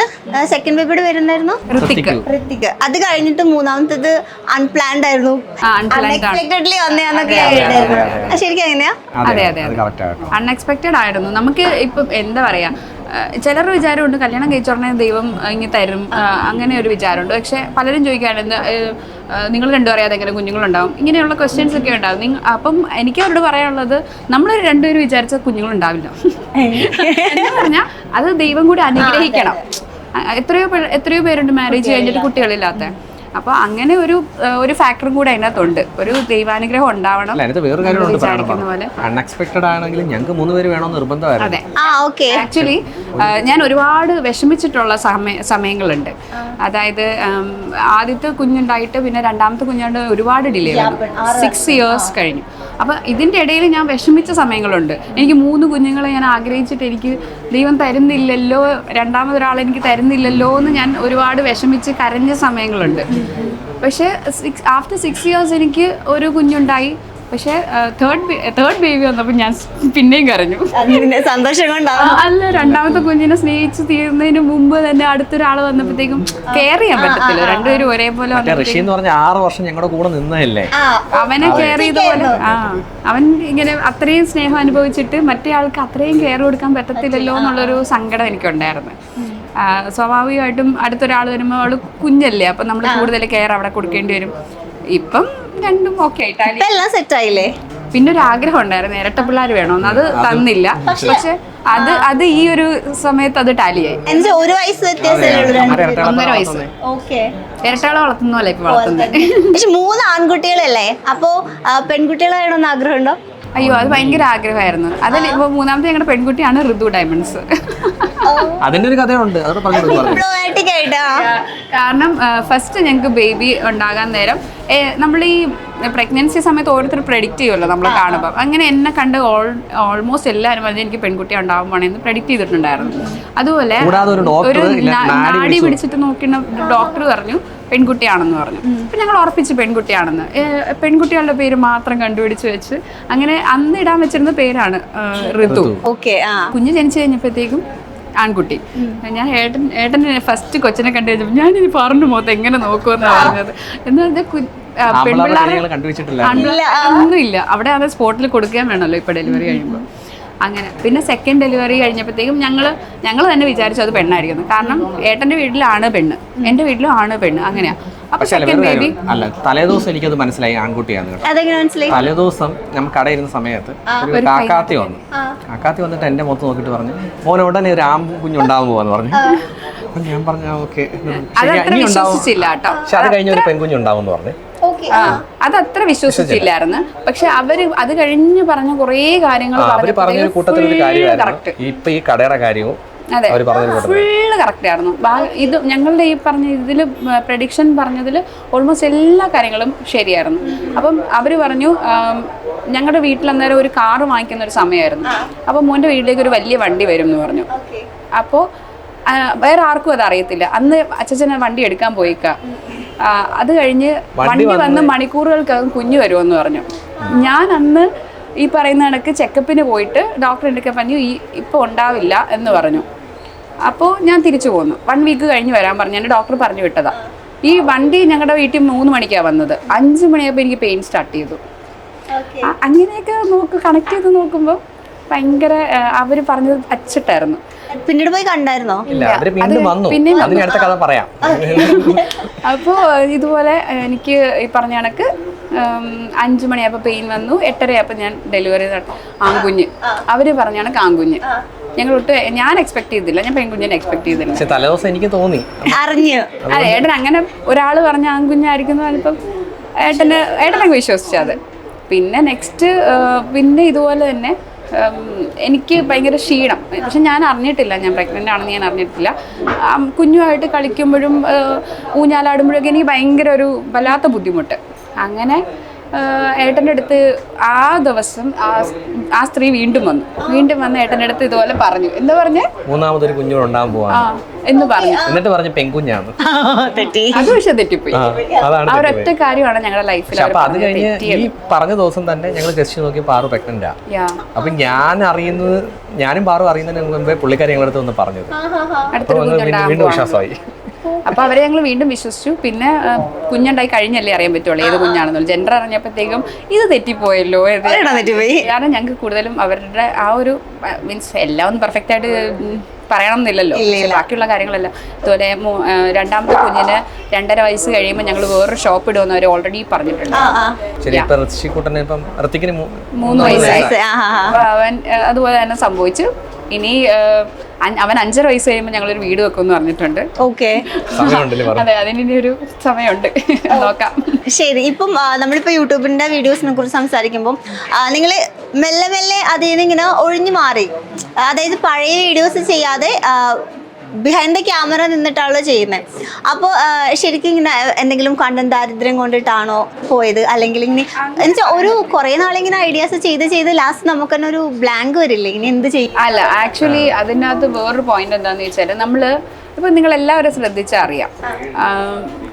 സെക്കൻഡ് ബേബിയുടെ വരുന്നായിരുന്നു? ഋത്തിക്ക് ഋത്തിക്ക് അത് കഴിഞ്ഞിട്ട് മൂന്നാമത്തേത് അൺപ്ലാൻഡ് ആയിരുന്നു. അൺഎക്സ്പെക്ടഡ്ലി ആ, ശരിക്കും എങ്ങനെയാ അതെ, അതെ, അൺഎക്സ്പെക്ടഡ് ആയിരുന്നു. നമുക്ക് ഇപ്പം എന്താ പറയാ ചിലർ വിചാരമുണ്ട് കല്യാണം കഴിച്ചോടനെ ദൈവം ഇങ്ങനെ തരും. അങ്ങനെ ഒരു വിചാരമുണ്ട്. പക്ഷെ പലരും ചോദിക്കാറുണ്ട് നിങ്ങൾ കണ്ടു അറിയാതെ എങ്ങനെ കുഞ്ഞുങ്ങളുണ്ടാവും? ഇങ്ങനെയുള്ള ക്വസ്റ്റ്യൻസ് ഒക്കെ ഉണ്ടാവും. നിങ്ങൾ അപ്പം എനിക്ക് അവരോട് പറയാനുള്ളത് നമ്മൾ രണ്ടുപേരും വിചാരിച്ച കുഞ്ഞുങ്ങളുണ്ടാവില്ല. എന്ന് പറഞ്ഞാൽ അത് ദൈവം കൂടി അനുഗ്രഹിക്കണം. എത്രയോ എത്രയോ പേരുണ്ട് മാരേജ് കഴിഞ്ഞിട്ട് കുട്ടികളില്ലാത്ത. അപ്പോൾ അങ്ങനെ ഒരു ഒരു ഫാക്ടറും കൂടെ അതിനകത്തുണ്ട്. ഒരു ദൈവാനുഗ്രഹം ഉണ്ടാവണം വിചാരിക്കുന്ന പോലെ. അൺഎക്സ്പെക്ടഡ് ആണെങ്കിലും ഞങ്ങൾക്ക് മൂന്ന് പേര് വേണം നിർബന്ധമായിരുന്നു. അതെ. ആ ഓക്കെ. ആക്ച്വലി ഞാൻ ഒരുപാട് വിഷമിച്ചിട്ടുള്ള സമയ സമയങ്ങളുണ്ട്. അതായത് ആദ്യത്തെ കുഞ്ഞുണ്ടായിട്ട് പിന്നെ രണ്ടാമത്തെ കുഞ്ഞുണ്ട് ഒരുപാട് ഡിലേ വന്നു. സിക്സ് ഇയേഴ്സ് കഴിഞ്ഞു. അപ്പോൾ ഇതിന്റെ ഇടയിൽ ഞാൻ വിഷമിച്ച സമയങ്ങളുണ്ട്. എനിക്ക് മൂന്ന് കുഞ്ഞുങ്ങളെ ഞാൻ ആഗ്രഹിച്ചിട്ട് എനിക്ക് ദൈവം തരുന്നില്ലല്ലോ രണ്ടാമതൊരാൾ എനിക്ക് തരുന്നില്ലല്ലോ എന്ന് ഞാൻ ഒരുപാട് വിഷമിച്ച് കരഞ്ഞ സമയങ്ങളുണ്ട്. പക്ഷേ സിക്സ് ആഫ്റ്റർ സിക്സ് ഇയേഴ്സ് എനിക്ക് ഒരു കുഞ്ഞുണ്ടായി. പക്ഷേ തേർഡ് തേർഡ് ബേബി വന്നപ്പോൾ ഞാൻ പിന്നെയും കരഞ്ഞു. സന്തോഷം കൊണ്ടാണ് അല്ല രണ്ടാമത്തെ കുഞ്ഞിനെ സ്നേഹിച്ച് തീർന്നതിന് മുമ്പ് തന്നെ അടുത്തൊരാൾ വന്നപ്പോഴത്തേക്കും കെയർ ചെയ്യാൻ പറ്റത്തില്ല. രണ്ടുപേരും ഒരേപോലെ ഋഷി എന്ന് പറഞ്ഞ ആറ് വർഷം ഞങ്ങളുടെ കൂടെ നിന്നതല്ലേ? അവനെ കെയർ ചെയ്ത പോലെ ആ അവൻ ഇങ്ങനെ അത്രയും സ്നേഹം അനുഭവിച്ചിട്ട് മറ്റേ ആൾക്ക് അത്രയും കെയർ കൊടുക്കാൻ പറ്റത്തില്ലല്ലോ എന്നുള്ളൊരു സങ്കടം എനിക്കുണ്ടായിരുന്നു. സ്വാഭാവികമായിട്ടും അടുത്തൊരാൾ വരുമ്പോൾ അവൾ കുഞ്ഞല്ലേ? അപ്പം നമ്മൾ കൂടുതൽ കെയർ അവിടെ കൊടുക്കേണ്ടി വരും. ഇപ്പം രണ്ടും ഓക്കെ ആയിട്ടാണ് ഇപ്പൊ എല്ലാം സെറ്റ് ആയില്ലേ? പിന്നെ ഒരു ആഗ്രഹം ഉണ്ടായിരുന്നു ഇരട്ട പിള്ളേർ വേണമെന്ന് അത് തന്നില്ല. പക്ഷെ അത് അത് ഈ ഒരു സമയത്ത് അത് ടാലിയായി എന്റെ ഒരു വയസ്സ് ഒന്നര വയസ്സ്. ഇരട്ടാളെ ഇരട്ടകളെ വളർത്തുന്ന പോലെ ഇപ്പൊ വളർത്തുന്നത് പക്ഷെ മൂന്ന് ആൺകുട്ടികളല്ലേ? അപ്പോ പെൺകുട്ടികളെ വേണമെന്ന് ആഗ്രഹമുണ്ടോ? അയ്യോ അത് ഭയങ്കര ആഗ്രഹമായിരുന്നു. അതിൽ ഇപ്പൊ മൂന്നാമത്തെ ഞങ്ങളുടെ പെൺകുട്ടിയാണ് ഋതു ഡയമണ്ട്സ്. അതിന്റെ ഒരു കഥയുണ്ട് കാരണം ഫസ്റ്റ് ഞങ്ങൾക്ക് ബേബി ഉണ്ടാകാൻ നേരം നമ്മൾ ഈ പ്രഗ്നൻസി സമയത്ത് ഓരോരുത്തർ പ്രെഡിക്റ്റ് ചെയ്യുമല്ലോ നമ്മൾ കാണുമ്പോൾ അങ്ങനെ എന്നെ കണ്ട് ഓൾ ഓൾമോസ്റ്റ് എല്ലാവരും പറഞ്ഞു എനിക്ക് പെൺകുട്ടി ഉണ്ടാവാൻ പ്രെഡിക്റ്റ് ചെയ്തിട്ടുണ്ടായിരുന്നു. അതുപോലെ കൂടാതെ ഒരു നാടി. പിടിച്ചിട്ട് നോക്കുന്ന ഡോക്ടർ പറഞ്ഞു പെൺകുട്ടിയാണെന്ന് പറഞ്ഞു. അപ്പം ഞങ്ങൾ ഉറപ്പിച്ച് പെൺകുട്ടിയാണെന്ന്. പെൺകുട്ടികളുടെ പേര് മാത്രം കണ്ടുപിടിച്ച് വെച്ച് അങ്ങനെ അന്ന് ഇടാൻ വെച്ചിരുന്ന പേരാണ് ഋതു. ഓക്കെ ആ. കുഞ്ഞ് ജനിച്ചു കഴിഞ്ഞപ്പോഴത്തേക്കും ആൺകുട്ടി. ഞാൻ ഏട്ടൻ ഏട്ടൻ ഫസ്റ്റ് കൊച്ചിനെ കണ്ടു കഴിഞ്ഞപ്പോൾ ഞാനിത് പറഞ്ഞു മുഖത്ത് എങ്ങനെ നോക്കുമെന്ന് പറഞ്ഞത്. എന്ന് പറഞ്ഞാൽ പെൺപിള്ളേരെ ഒന്നുമില്ല. അവിടെ അത് സ്പോട്ടിൽ കൊടുക്കാൻ വേണമല്ലോ ഇപ്പൊ ഡെലിവറി കഴിയുമ്പോൾ അങ്ങനെ. പിന്നെ സെക്കൻഡ് ഡെലിവറി കഴിഞ്ഞപ്പോഴത്തേക്കും ഞങ്ങൾ ഞങ്ങൾ തന്നെ വിചാരിച്ചു അത് പെണ്ണായിരിക്കുന്നു. കാരണം ഏട്ടന്റെ വീട്ടിലാണ് പെണ്ണ്. എന്റെ വീട്ടിലും ആണ് പെണ്ണ്. അങ്ങനെയാ. അല്ല സെക്കൻഡ് ബേബി അല്ല തലേദിവസം എനിക്കത് മനസ്സിലായി ആൺകുട്ടിയാണ് തലേദിവസം നമ്മൾ കടയിരുന്ന സമയത്ത് ഒരു കാക്കാത്തി വന്നു. കാക്കാത്തി വന്നിട്ട് എന്റെ മുഖത്ത് നോക്കിട്ട് പറഞ്ഞു മോനെ ഉടനെ ഒരു ആം കുഞ്ഞുണ്ടാവാൻ പോവാന്ന് പറഞ്ഞു. അപ്പൊ ഞാൻ പറഞ്ഞു ഓക്കെ. അത് കഴിഞ്ഞ ഒരു പെൺകുഞ്ഞുണ്ടാവും എന്ന് പറഞ്ഞു. ഓക്കെ. അത്ര വിശ്വസിച്ചില്ലായിരുന്നു. പക്ഷെ അവർ അത് കഴിഞ്ഞ് പറഞ്ഞ കുറേ കാര്യങ്ങൾ കറക്റ്റ് ഇപ്പൊ ഈ കടയുടെ കാര്യവും അതെ. ഫുള്ള് കറക്റ്റ് ആയിരുന്നു. ഇത് ഞങ്ങളുടെ ഈ പറഞ്ഞ ഇതിൽ പ്രഡിക്ഷൻ പറഞ്ഞതിൽ ഓൾമോസ്റ്റ് എല്ലാ കാര്യങ്ങളും ശരിയായിരുന്നു. അപ്പം അവർ പറഞ്ഞു ഞങ്ങളുടെ വീട്ടിൽ അന്നേരം ഒരു കാറ് വാങ്ങിക്കുന്ന ഒരു സമയമായിരുന്നു അപ്പോൾ മോന്റെ വീട്ടിലേക്ക് ഒരു വലിയ വണ്ടി വരും എന്ന് പറഞ്ഞു അപ്പോൾ വേറെ ആർക്കും അത് അറിയത്തില്ല. അന്ന് അച്ഛച്ചനെ വണ്ടി എടുക്കാൻ പോയിക്ക. അത് കഴിഞ്ഞ് വണ്ടി വന്ന് മണിക്കൂറുകൾക്കകം കുഞ്ഞു വരുമെന്ന് പറഞ്ഞു. ഞാൻ അന്ന് ഈ പറയുന്ന കണക്ക് ചെക്കപ്പിന് പോയിട്ട് ഡോക്ടർ എടുക്കാൻ പറഞ്ഞു ഈ ഇപ്പോൾ ഉണ്ടാവില്ല എന്ന് പറഞ്ഞു. അപ്പോൾ ഞാൻ തിരിച്ചു പോന്നു. വൺ വീക്ക് കഴിഞ്ഞ് വരാൻ പറഞ്ഞു. എന്റെ ഡോക്ടർ പറഞ്ഞു വിട്ടതാ. ഈ വണ്ടി ഞങ്ങളുടെ വീട്ടിൽ മൂന്ന് മണിക്കാണ് വന്നത്. അഞ്ച് മണിയാകുമ്പോൾ എനിക്ക് പെയിൻ സ്റ്റാർട്ട് ചെയ്തു. അങ്ങനെയൊക്കെ നോക്ക് കണക്ട് ചെയ്ത് നോക്കുമ്പോൾ ഭയങ്കര അവർ പറഞ്ഞത് അച്ചിട്ടായിരുന്നു. പിന്നീട് പോയി കണ്ടായിരുന്നോ? ഇല്ല അവർ വീണ്ടും വന്നു. അതിന് അടുത്ത കഥ പറയാം. <laughs> അപ്പോൾ ഇതുപോലെ എനിക്ക് ഈ പറഞ്ഞ കണക്ക് അഞ്ചു മണിയായപ്പോൾ പെയിൻ വന്നു. എട്ടരയായപ്പോൾ ഞാൻ ഡെലിവറി ആൺകുഞ്ഞ്. അവർ പറഞ്ഞ കണക്ക് ആൺകുഞ്ഞ്. ഞങ്ങൾ ഒട്ടും ഞാൻ എക്സ്പെക്ട് ചെയ്തില്ല. ഞാൻ പെൺകുഞ്ഞിനെ എക്സ്പെക്ട് ചെയ്തില്ല. തലേദിവസം എനിക്ക് തോന്നി. അറിഞ്ഞു. അതെ ഏട്ടൻ അങ്ങനെ ഒരാൾ പറഞ്ഞ ആൺകുഞ്ഞായിരിക്കും എന്ന് പറഞ്ഞപ്പം ഏട്ടന് ഏട്ടനൊക്കെ വിശ്വസിച്ചത് പിന്നെ നെക്സ്റ്റ് പിന്നെ ഇതുപോലെ തന്നെ എനിക്ക് ഭയങ്കര ക്ഷീണം. പക്ഷെ ഞാൻ അറിഞ്ഞിട്ടില്ല ഞാൻ പ്രഗ്നന്റ് ആണെന്ന് ഞാൻ അറിഞ്ഞിട്ടില്ല. കുഞ്ഞുമായിട്ട് കളിക്കുമ്പോഴും ഊഞ്ഞാലാടുമ്പോഴൊക്കെ എനിക്ക് ഭയങ്കര ഒരു വല്ലാത്ത ബുദ്ധിമുട്ട്. അങ്ങനെ ഏട്ടന്റെ അടുത്ത് ആ ദിവസം ആ സ്ത്രീ വീണ്ടും വന്നു. വീണ്ടും വന്ന് ഏട്ടന്റെ അടുത്ത് ഇതുപോലെ പറഞ്ഞു. എന്താ പറഞ്ഞേ? മൂന്നാമതൊരു ഉണ്ടാകാൻ ആ എന്ന് പറഞ്ഞു. എന്നിട്ട് പറഞ്ഞു പെൺകുഞ്ഞാണ് അത് പക്ഷെ തെറ്റിപ്പോയി. ആ, ഒരൊറ്റ കാര്യമാണ് ഞങ്ങളുടെ ലൈഫിൽ അപ്പൊ അത് കഴിഞ്ഞ് ഈ പറഞ്ഞ ദിവസം തന്നെ ഞങ്ങൾ ടെസ്റ്റ് നോക്കി പാറ പ്രഗ്നന്റാ അപ്പൊ ഞാൻ അറിയുന്നത് ഞാനും പാറു അറിയുന്നതിന് മുമ്പേ പുള്ളിക്കാരി ഞങ്ങളുടെ അടുത്ത് വന്ന് പറഞ്ഞത്. ഒന്ന് വീണ്ടും വിശ്വാസമായി. അപ്പൊ അവരെ ഞങ്ങൾ വീണ്ടും വിശ്വസിച്ചു. പിന്നെ കുഞ്ഞുണ്ടായി കഴിഞ്ഞല്ലേ അറിയാൻ പറ്റുള്ളൂ ഏത് കുഞ്ഞാണെന്നുള്ളു ജെൻഡർ അറിഞ്ഞപ്പോഴത്തേക്കും ഇത് തെറ്റിപ്പോയല്ലോ കാരണം ഞങ്ങൾക്ക് കൂടുതലും അവരുടെ ആ ഒരു മീൻസ് എല്ലാം ഒന്നും പെർഫെക്റ്റ് ആയിട്ട് പറയണം എന്നില്ലല്ലോ. ബാക്കിയുള്ള കാര്യങ്ങളെല്ലാം. അതുപോലെ രണ്ടാമത്തെ കുഞ്ഞിന് രണ്ടര വയസ്സ് കഴിയുമ്പോൾ ഞങ്ങൾ വേറൊരു ഷോപ്പ് ഇടുമെന്ന് അവർ ഓൾറെഡി പറഞ്ഞിട്ടുണ്ട്. മൂന്ന് വയസ്സായി. അവൻ അതുപോലെ തന്നെ സംഭവിച്ചു. ഇനി അവൻ അഞ്ചര വയസ്സ് കഴിയുമ്പോൾ ഞങ്ങളൊരു വീട് വെക്കുമെന്ന് പറഞ്ഞിട്ടുണ്ട്. ഓക്കെ അതെ അതിനി ഒരു സമയമുണ്ട്. നോക്കാം. ശരി ഇപ്പം നമ്മളിപ്പോൾ നമ്മളിപ്പോ യൂട്യൂബിന്റെ വീഡിയോസിനെ കുറിച്ച് സംസാരിക്കുമ്പോൾ നിങ്ങൾ മെല്ലെ മെല്ലെ അതിൽ നിന്ന് ഇങ്ങനെ ഒഴിഞ്ഞു മാറി. അതായത് പഴയ വീഡിയോസ് ചെയ്യാതെ ബിഹൈൻഡ് ദ ക്യാമറ നിന്നിട്ടാണല്ലോ ചെയ്യുന്നത് അപ്പോൾ ശരിക്കും ഇങ്ങനെ എന്തെങ്കിലും കണ്ടൻ ദാരിദ്ര്യം കൊണ്ടിട്ടാണോ പോയത്? അല്ലെങ്കിൽ ഇനി എന്നുവെച്ചാൽ ഒരു കുറേ നാളിങ്ങനെ ഐഡിയാസ് ചെയ്ത് ചെയ്ത് ലാസ്റ്റ് നമുക്ക് തന്നെ ഒരു ബ്ലാങ്ക് വരില്ലേ? ഇനി എന്ത് ചെയ്യും? അല്ല ആക്ച്വലി അതിനകത്ത് വേറൊരു പോയിന്റ് എന്താന്ന് വെച്ചാൽ നമ്മൾ ഇപ്പം നിങ്ങൾ എല്ലാവരും ശ്രദ്ധിച്ചാൽ അറിയാം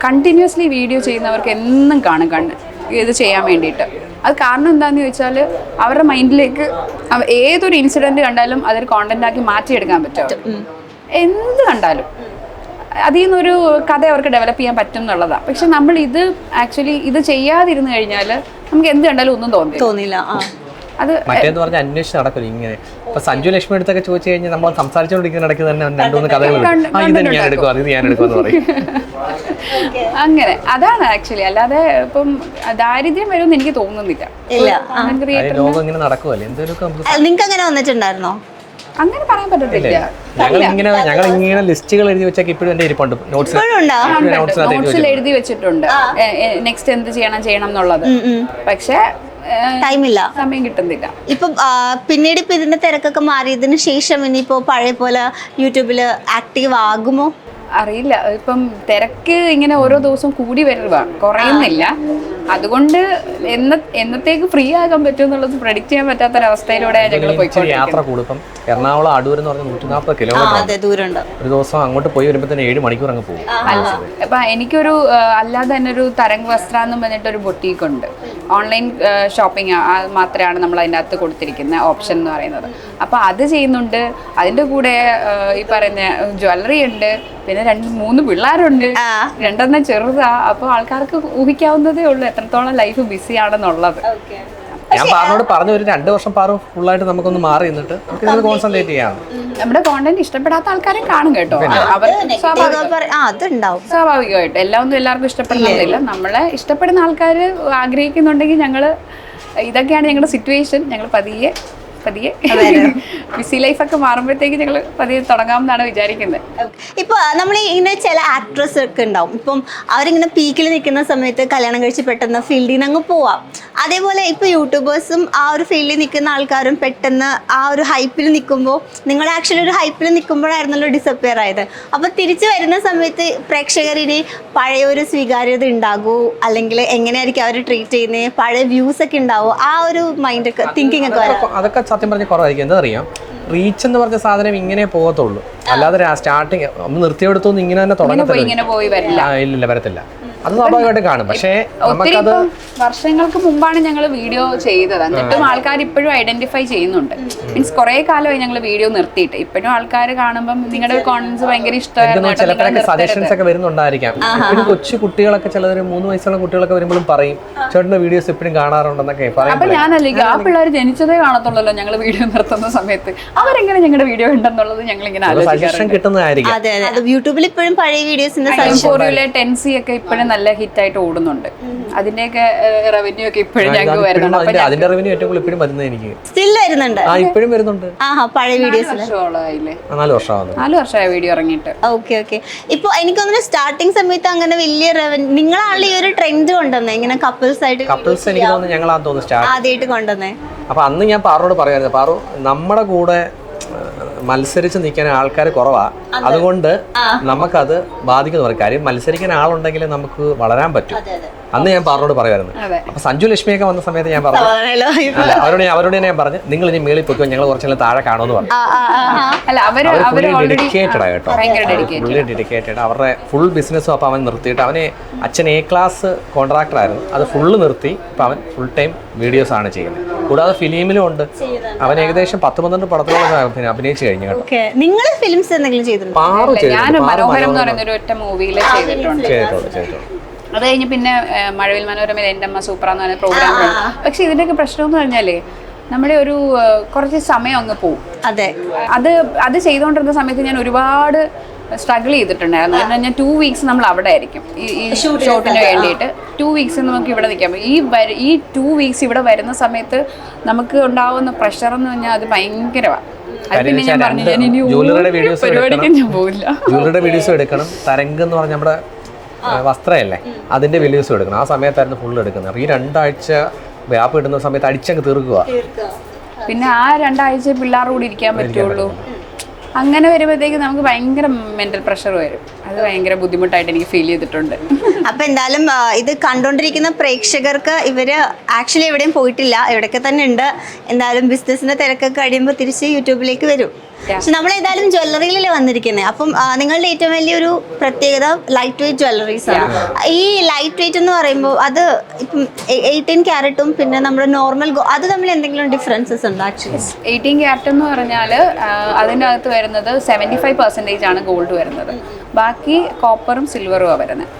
കണ്ടിന്യൂസ്ലി വീഡിയോ ചെയ്യുന്നവർക്ക് എന്നും കാണും കണ്ണ് ഇത് ചെയ്യാൻ വേണ്ടിയിട്ട്. അത് കാരണം എന്താണെന്ന് ചോദിച്ചാൽ അവരുടെ മൈൻഡിലേക്ക് ഏതൊരു ഇൻസിഡന്റ് കണ്ടാലും അതൊരു കോണ്ടന്റ് ആക്കി മാറ്റിയെടുക്കാൻ പറ്റും. എന്ത് കണ്ടാലും അതിൽ നിന്നൊരു കഥ അവർക്ക് ഡെവലപ്പ് ചെയ്യാൻ പറ്റും എന്നുള്ളതാണ് പക്ഷെ നമ്മൾ ഇത് ആക്ച്വലി ഇത് ചെയ്യാതിരുന്നു കഴിഞ്ഞാൽ നമുക്ക് എന്ത് കണ്ടാലും ഒന്നും തോന്നി തോന്നില്ല ആ. അത് മറ്റേന്ന് പറഞ്ഞ അന്വേഷണം നടക്കില്ല ഇങ്ങനെ. ഇപ്പൊ സഞ്ജു ലക്ഷ്മി അടുത്തൊക്കെ ചോദിച്ചു കഴിഞ്ഞാൽ നമ്മൾ സംസാരിച്ചുകൊണ്ടിരിക്കുന്ന ഇടയ്ക്ക് തന്നെ രണ്ടു മൂന്ന് കഥകൾ ആ ഇത് ഞാൻ എടുക്കും അത് ഞാൻ എടുക്കും എന്ന് പറയും. <laughs> അങ്ങനെ അതാണ് ആക്ച്വലി അല്ലാതെ ഇപ്പം ദാരിദ്ര്യം വരുമെന്ന് എനിക്ക് തോന്നുന്നില്ല. ലോകം ഇങ്ങനെ നടക്കുമല്ലേ എന്തെങ്കിലും നിങ്ങൾക്ക് അങ്ങനെ വന്നിട്ടുണ്ടായിരുന്നോ? അങ്ങനെ പറയാൻ പറ്റത്തില്ല. ഞങ്ങൾ ഇങ്ങനെ ഞങ്ങൾ ഇങ്ങനെ ലിസ്റ്റുകൾ എഴുതി വെച്ചാൽ ഇപ്പോഴും എന്റെ ഇരിപ്പുണ്ട്. നോട്ട്സ് നോട്ട്സിൽ എഴുതി വെച്ചിട്ടുണ്ട്. നെക്സ്റ്റ് എന്ത് ചെയ്യണം ചെയ്യണം എന്നുള്ളത്. പക്ഷെ ടൈമില്ല സമയം കിട്ടുന്നില്ല. ഇപ്പം പിന്നീട് ഇപ്പൊ ഇതിന്റെ തിരക്കൊക്കെ മാറിയതിന് ശേഷം ഇനിയിപ്പോ പഴയ പോലെ യൂട്യൂബിൽ ആക്റ്റീവ് ആകുമോ? അറിയില്ല. ഇപ്പം തിരക്ക് ഇങ്ങനെ ഓരോ ദിവസവും കൂടി വരുവാണ്. കുറയുന്നില്ല. അതുകൊണ്ട് എന്ന എന്നത്തേക്ക് ഫ്രീ ആകാൻ പറ്റും എന്നുള്ളത് പ്രഡിക്റ്റ് ചെയ്യാൻ പറ്റാത്തൊരവസ്ഥയിലൂടെ ഞങ്ങൾ പോയി പോയിക്കൊണ്ടിരിക്കുന്നത്. യാത്ര കൂടും. ഇപ്പം എറണാകുളം അടൂർ എന്ന് പറഞ്ഞ നൂറ്റി നാൽപ്പത് കിലോമീറ്റർ ഒരു ദിവസം അങ്ങോട്ട് പോയി വരുമ്പോഴത്തേന് ഏഴ് മണിക്കൂർ അങ്ങ് പോകും. അപ്പൊ എനിക്കൊരു അല്ലാതെ തന്നെ ഒരു തരംഗ് വസ്ത്ര എന്ന് പറഞ്ഞിട്ടൊരു ബൊട്ടീക്ക് ഉണ്ട്. ഓൺലൈൻ ഷോപ്പിംഗ് മാത്രമാണ് നമ്മൾ അതിന്റെ അകത്ത് കൊടുത്തിരിക്കുന്ന ഓപ്ഷൻ എന്ന് പറയുന്നത്. അപ്പോൾ അത് ചെയ്യുന്നുണ്ട്. അതിന്റെ കൂടെ ഈ പറയുന്ന ജ്വല്ലറി ഉണ്ട്. പിന്നെ രണ്ട് മൂന്ന് പിള്ളേരുണ്ട്. രണ്ടെണ്ണം ചെറുതാ. അപ്പോൾ ആൾക്കാർക്ക് ഊഹിക്കാവുന്നതേ ഉള്ളൂ എത്രത്തോളം ലൈഫ് ബിസി ആണെന്നുള്ളത്. ഞാൻ പാറിനോട് പറഞ്ഞു ഒരു രണ്ട് വർഷം പാറു ആയിട്ട് നമുക്കൊന്ന് മാറി നിന്നിട്ട് നമുക്ക് ഇതിൽ കോൺസെൻട്രേറ്റ് ചെയ്യാം. നമ്മുടെ കോണ്ടന്റ് ഇഷ്ടപ്പെടാത്ത ആൾക്കാരെ കാണും കേട്ടോ. അവർക്ക് സ്വാഭാവികം. സ്വാഭാവികമായിട്ട്. എല്ലാം ഒന്നും എല്ലാവർക്കും ഇഷ്ടപ്പെടുന്നില്ല നമ്മളെ ഇഷ്ടപ്പെടുന്ന ആൾക്കാർ ആഗ്രഹിക്കുന്നുണ്ടെങ്കിൽ ഞങ്ങൾ ഇതൊക്കെയാണ് ഞങ്ങളുടെ സിറ്റുവേഷൻ ഞങ്ങൾ പതിയെ പതിയെ ബിസി ലൈഫൊക്കെ <laughs> മാറുമ്പോഴത്തേക്ക് ഞങ്ങൾ പതിയെ തുടങ്ങാമെന്നാണ് വിചാരിക്കുന്നത്. ഇപ്പൊ നമ്മൾ ഇങ്ങനെ ചില ആക്ട്രസ് ഒക്കെ ഉണ്ടാവും. ഇപ്പം അവരിങ്ങനെ പീക്കിൽ നിൽക്കുന്ന സമയത്ത് കല്യാണം കഴിച്ച് പെട്ടെന്ന് ഫീൽഡിൽ നിന്ന് അങ്ങ് പോവാം. അതേപോലെ ഇപ്പൊ യൂട്യൂബേഴ്സും ആ ഒരു ഫീൽഡിൽ നിൽക്കുന്ന ആൾക്കാരും പെട്ടെന്ന് ആ ഒരു ഹൈപ്പിൽ നിൽക്കുമ്പോൾ നിങ്ങൾ ആക്ച്വലി ഒരു ഹൈപ്പിൽ നിൽക്കുമ്പോഴായിരുന്നല്ലോ ഡിസപ്പിയർ ആയത്. അപ്പൊ തിരിച്ചു വരുന്ന സമയത്ത് പ്രേക്ഷകരിന് പഴയ ഒരു സ്വീകാര്യത ഉണ്ടാകൂ? അല്ലെങ്കിൽ എങ്ങനെയായിരിക്കും അവർ ട്രീറ്റ് ചെയ്യുന്നത് പഴയ വ്യൂസ് ഒക്കെ ഉണ്ടാവോ? ആ ഒരു മൈൻഡ് ഒക്കെ തിങ്കിങ് ഒക്കെ അതൊക്കെ സത്യം പറഞ്ഞ കുറവായിരിക്കും. എന്താ അറിയാം റീച്ച് എന്ന് പറഞ്ഞ സാധനം ഇങ്ങനെ പോകത്തുള്ളൂ. അല്ലാതെ സ്റ്റാർട്ടിങ് ഒന്ന് നിർത്തിയെടുത്തൊന്നും ഇങ്ങനെ തന്നെ തുടങ്ങത്തില്ല. ആ, ഇല്ലില്ല വരത്തില്ല. അത് സ്വാഭാവികമായിട്ടും കാണും. പക്ഷേ ഒത്തിരി ഇപ്പം വർഷങ്ങൾക്ക് മുമ്പാണ് ഞങ്ങൾ വീഡിയോ ചെയ്തത്. എന്നിട്ടും ആൾക്കാർ ഇപ്പോഴും ഐഡന്റിഫൈ ചെയ്യുന്നുണ്ട്. മീൻസ് കുറെ കാലമായി ഞങ്ങൾ വീഡിയോ നിർത്തിയിട്ട്. ഇപ്പോഴും ആൾക്കാർ കാണുമ്പോൾ നിങ്ങളുടെ കോൺഫിഡൻസ് ഭയങ്കര ഇഷ്ടമായിരുന്നു. സജഷൻസ് ഒക്കെ വരുന്നുണ്ടായിരിക്കാം. ഇപ്പോഴും കൊച്ചു കുട്ടികളൊക്കെ ചിലർ മൂന്ന് വയസ്സുള്ള കുട്ടികളൊക്കെ വരുമ്പോഴും പറയും ചേട്ടന്റെ വീഡിയോസ് എപ്പോഴും കാണാറുണ്ടെന്നൊക്കെ അപ്പൊ ഞാൻ ഞാനല്ലേ ആ പിള്ളേർ ജനിച്ചതേ കാണത്തുള്ളല്ലോ ഞങ്ങൾ വീഡിയോ നിർത്തുന്ന സമയത്ത്. അവരെങ്ങനെ ഞങ്ങളുടെ വീഡിയോ ഉണ്ടെന്നുള്ളത് ഞങ്ങൾ ഇങ്ങനെ ആലോചിക്കാറുണ്ട്. കിട്ടുന്നതായിരിക്കും. അതെ അതെ. യൂട്യൂബിൽ ഇപ്പോഴും പഴയ വീഡിയോസിന്റെ ടെൻസി ഒക്കെ ഇപ്പോഴും നല്ല ഹിറ്റ് ആയിട്ട് ഓടുന്നുണ്ട് അതിന്റെയൊക്കെ റവന്യൂ ഒക്കെ ഇപ്പോഴും ഞങ്ങൾക്ക് വരുന്നുണ്ട് അപ്പൊ അതിന്റെ അതിന്റെ റവന്യൂ ഏറ്റവും കൂടുതൽ ഇപ്പോഴും വരുന്നത് എനിക്ക്. സ്റ്റിൽ വരുന്നുണ്ട്. ആ ഇപ്പോഴും വരുന്നുണ്ട്. ആഹാ പഴയ വീഡിയോസിൽ വർഷമായില്ലേ ആ, നാല് വർഷമാകുന്നു. നാല് വർഷമായ വീഡിയോ ഇറങ്ങിയിട്ട്. ഓക്കെ ഓക്കെ ഇപ്പൊ എനിക്ക് തോന്നുന്നു സ്റ്റാർട്ടിങ് സമയത്ത് അങ്ങനെ വലിയ റവന്യൂ നിങ്ങളാണല്ലോ ഈ ഒരു ട്രെൻഡ് കൊണ്ടുവന്നേ? ഇങ്ങനെ കപ്പിൾസ് ആയിട്ട് കപ്പിൾസ് എനിക്ക് തോന്നുന്നു ഞങ്ങൾ തോന്നുന്നു സ്റ്റാർട്ട് ആദ്യമായിട്ട് കൊണ്ടുവന്നേ. അപ്പൊ അന്ന് ഞാൻ പാറോട് പറയായിരുന്നു പാറു നമ്മുടെ കൂടെ ഏഹ്, മത്സരിച്ച് നിൽക്കാൻ ആൾക്കാർ കുറവാ. അതുകൊണ്ട് നമുക്കത് ബാധിക്കുന്ന പറയും കാര്യം. മത്സരിക്കാൻ ആളുണ്ടെങ്കിൽ നമുക്ക് വളരാൻ പറ്റും. അന്ന് ഞാൻ പാറോട് പറയുമായിരുന്നു. അപ്പൊ സഞ്ജു ലക്ഷ്മിയൊക്കെ വന്ന സമയത്ത് ഞാൻ പറഞ്ഞു അവരോട് ഞാൻ- അവരോട് ഞാൻ പറഞ്ഞു നിങ്ങൾ ഇനി മേളിൽ പൊയ്ക്കോ ഞങ്ങൾ കുറച്ചെല്ലാം താഴെ കാണുമെന്ന് പറഞ്ഞു. ഡെഡിക്കേറ്റഡ് ഫുള്ളി ഡെഡിക്കേറ്റഡ് അവരുടെ ഫുൾ ബിസിനസ്സും അപ്പൊ അവൻ നിർത്തിയിട്ട് അവന് അച്ഛൻ എ ക്ലാസ് കോൺട്രാക്ടർ ആയിരുന്നു. അത് ഫുള്ള് നിർത്തി. ഇപ്പൊ അവൻ ഫുൾ ടൈം വീഡിയോസ് ആണ് ചെയ്യുന്നത്. കൂടാതെ ഫിലിമിലും ഉണ്ട്. അവൻ ഏകദേശം പത്ത് പന്ത്രണ്ട് പടത്തോളം അഭിനയിച്ചു അഭിനയിച്ച് കഴിഞ്ഞു നിങ്ങൾ ഫിലിംസ് എന്തെങ്കിലും ചെയ്തിട്ടുണ്ടോ പാറു ഞാൻ മനോഹരം എന്ന് പറയുന്ന ഒരു ഒറ്റ മൂവിയിൽ ചെയ്തിട്ടുണ്ട്. അത് കഴിഞ്ഞ് പിന്നെ മഴവിൽ മനോരമയിൽ എന്റെ അമ്മ സൂപ്പർ എന്ന് പറയുന്ന പ്രോഗ്രാം പക്ഷെ ഇതിന്റെയൊക്കെ പ്രശ്നം എന്ന് പറഞ്ഞാലേ നമ്മുടെ ഒരു കുറച്ച് സമയം അങ്ങ് പോവും. അതെ. അത് അത് ചെയ്തുകൊണ്ടിരുന്ന സമയത്ത് ഞാൻ ഒരുപാട് സ്ട്രഗിൾ ചെയ്തിട്ടുണ്ടായിരുന്നു. കാരണം ഞാൻ ടു വീക്സ് നമ്മൾ അവിടെ ആയിരിക്കും. ഈ ഈ ഷോട്ടിന് വേണ്ടിയിട്ട്. ടു വീക്സ് നമുക്ക് ഇവിടെ നിൽക്കാൻ ഈ ഈ ടു വീക്സ് ഇവിടെ വരുന്ന സമയത്ത് നമുക്ക് ഉണ്ടാവുന്ന പ്രഷർ എന്ന് പറഞ്ഞാൽ അത് ഭയങ്കരമാണ് ജ്വല്ലറിയുടെ വീഡിയോസ് ജ്വല്ലറിയുടെ വീഡിയോസ് എടുക്കണം. തരംഗം എന്ന് പറഞ്ഞ നമ്മുടെ വസ്ത്രമല്ലേ അതിന്റെ വീഡിയോസ് എടുക്കണം. ആ സമയത്തായിരുന്നു ഫുൾ എടുക്കുന്നത്. അപ്പൊ ഈ രണ്ടാഴ്ച വ്യാപ് ഇടുന്ന സമയത്ത് അടിച്ചങ്ങ് തീർക്കുക പിന്നെ ആ രണ്ടാഴ്ച പിള്ളേരുടെ കൂടി ഇരിക്കാൻ പറ്റുള്ളൂ. അങ്ങനെ വരുമ്പോഴത്തേക്ക് നമുക്ക് ഭയങ്കര മെന്റൽ പ്രഷർ വരും. അത് ഭയങ്കര ബുദ്ധിമുട്ടായിട്ട് എനിക്ക് ഫീൽ ചെയ്തിട്ടുണ്ട്. അപ്പൊ എന്തായാലും ഇത് കണ്ടുകൊണ്ടിരിക്കുന്ന പ്രേക്ഷകർക്ക് ഇവർ ആക്ച്വലി എവിടെയും പോയിട്ടില്ല. എവിടെയൊക്കെ തന്നെ ഉണ്ട്. എന്തായാലും ബിസിനസിന്റെ തിരക്കൊക്കെ കഴിയുമ്പോൾ തിരിച്ച് യൂട്യൂബിലേക്ക് വരും. പക്ഷെ നമ്മൾ ഏതായാലും ജ്വല്ലറിയിലല്ലേ വന്നിരിക്കുന്നത് അപ്പം നിങ്ങളുടെ ഏറ്റവും വലിയൊരു പ്രത്യേകത ലൈറ്റ് വെയിറ്റ് ജ്വല്ലറീസ് ആണ് ഈ ലൈറ്റ് വെയിറ്റ് എന്ന് പറയുമ്പോൾ അത് ഇപ്പം എയ്റ്റീൻ ക്യാരറ്റും പിന്നെ നമ്മുടെ നോർമൽ അത് തമ്മിൽ എന്തെങ്കിലും ഡിഫറൻസസ് ഉണ്ടോ ആക്ച്വലി എയ്റ്റീൻ ക്യാരറ്റ് എന്ന് പറഞ്ഞാൽ അതിന്റെ അകത്ത് വരുന്നത് സെവന്റി ഫൈവ് പെർസെന്റേജ് ആണ് ഗോൾഡ് വരുന്നത്. ബാക്കി കോപ്പറും സിൽവറുമാണ് വരുന്നത്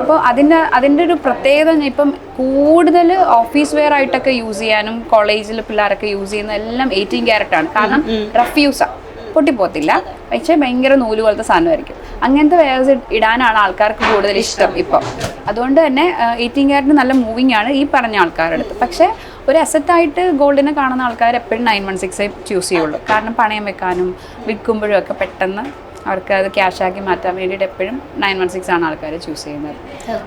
അപ്പോൾ അതിന്റെ അതിന്റെ ഒരു പ്രത്യേകത ഇപ്പം കൂടുതൽ ഓഫീസ് വെയർ ആയിട്ടൊക്കെ യൂസ് ചെയ്യാനും കോളേജിൽ പിള്ളേരൊക്കെ യൂസ് ചെയ്യുന്ന എല്ലാം എയ്റ്റീൻ ക്യാരറ്റ് ആണ്. കാരണം റഫ് യൂസാണ് പൊട്ടിപ്പോത്തില്ല പക്ഷേ ഭയങ്കര നൂൽ പോലത്തെ സാധനമായിരിക്കും. അങ്ങനത്തെ വെയർസ് ഇടാനാണ് ആൾക്കാർക്ക് കൂടുതൽ ഇഷ്ടം ഇപ്പം. അതുകൊണ്ട് തന്നെ എയ്റ്റീൻ ക്യാരറ്റ് നല്ല മൂവിങ് ആണ് ഈ പറഞ്ഞ ആൾക്കാരുടെ അടുത്ത്. പക്ഷേ ഒരു അസറ്റായിട്ട് ഗോൾഡിനെ കാണുന്ന ആൾക്കാർ എപ്പോഴും നയൻ വൺ സിക്സേ ചൂസ് ചെയ്യുള്ളൂ. കാരണം പണയം വെക്കാനും വിൽക്കുമ്പോഴും ഒക്കെ പെട്ടെന്ന് അവർക്ക് അത് ക്യാഷ് ആക്കി മാറ്റാൻ വേണ്ടിയിട്ട് എപ്പോഴും നയൻ വൺ സിക്സ് ആണ് ആൾക്കാർ ചൂസ് ചെയ്യുന്നത്.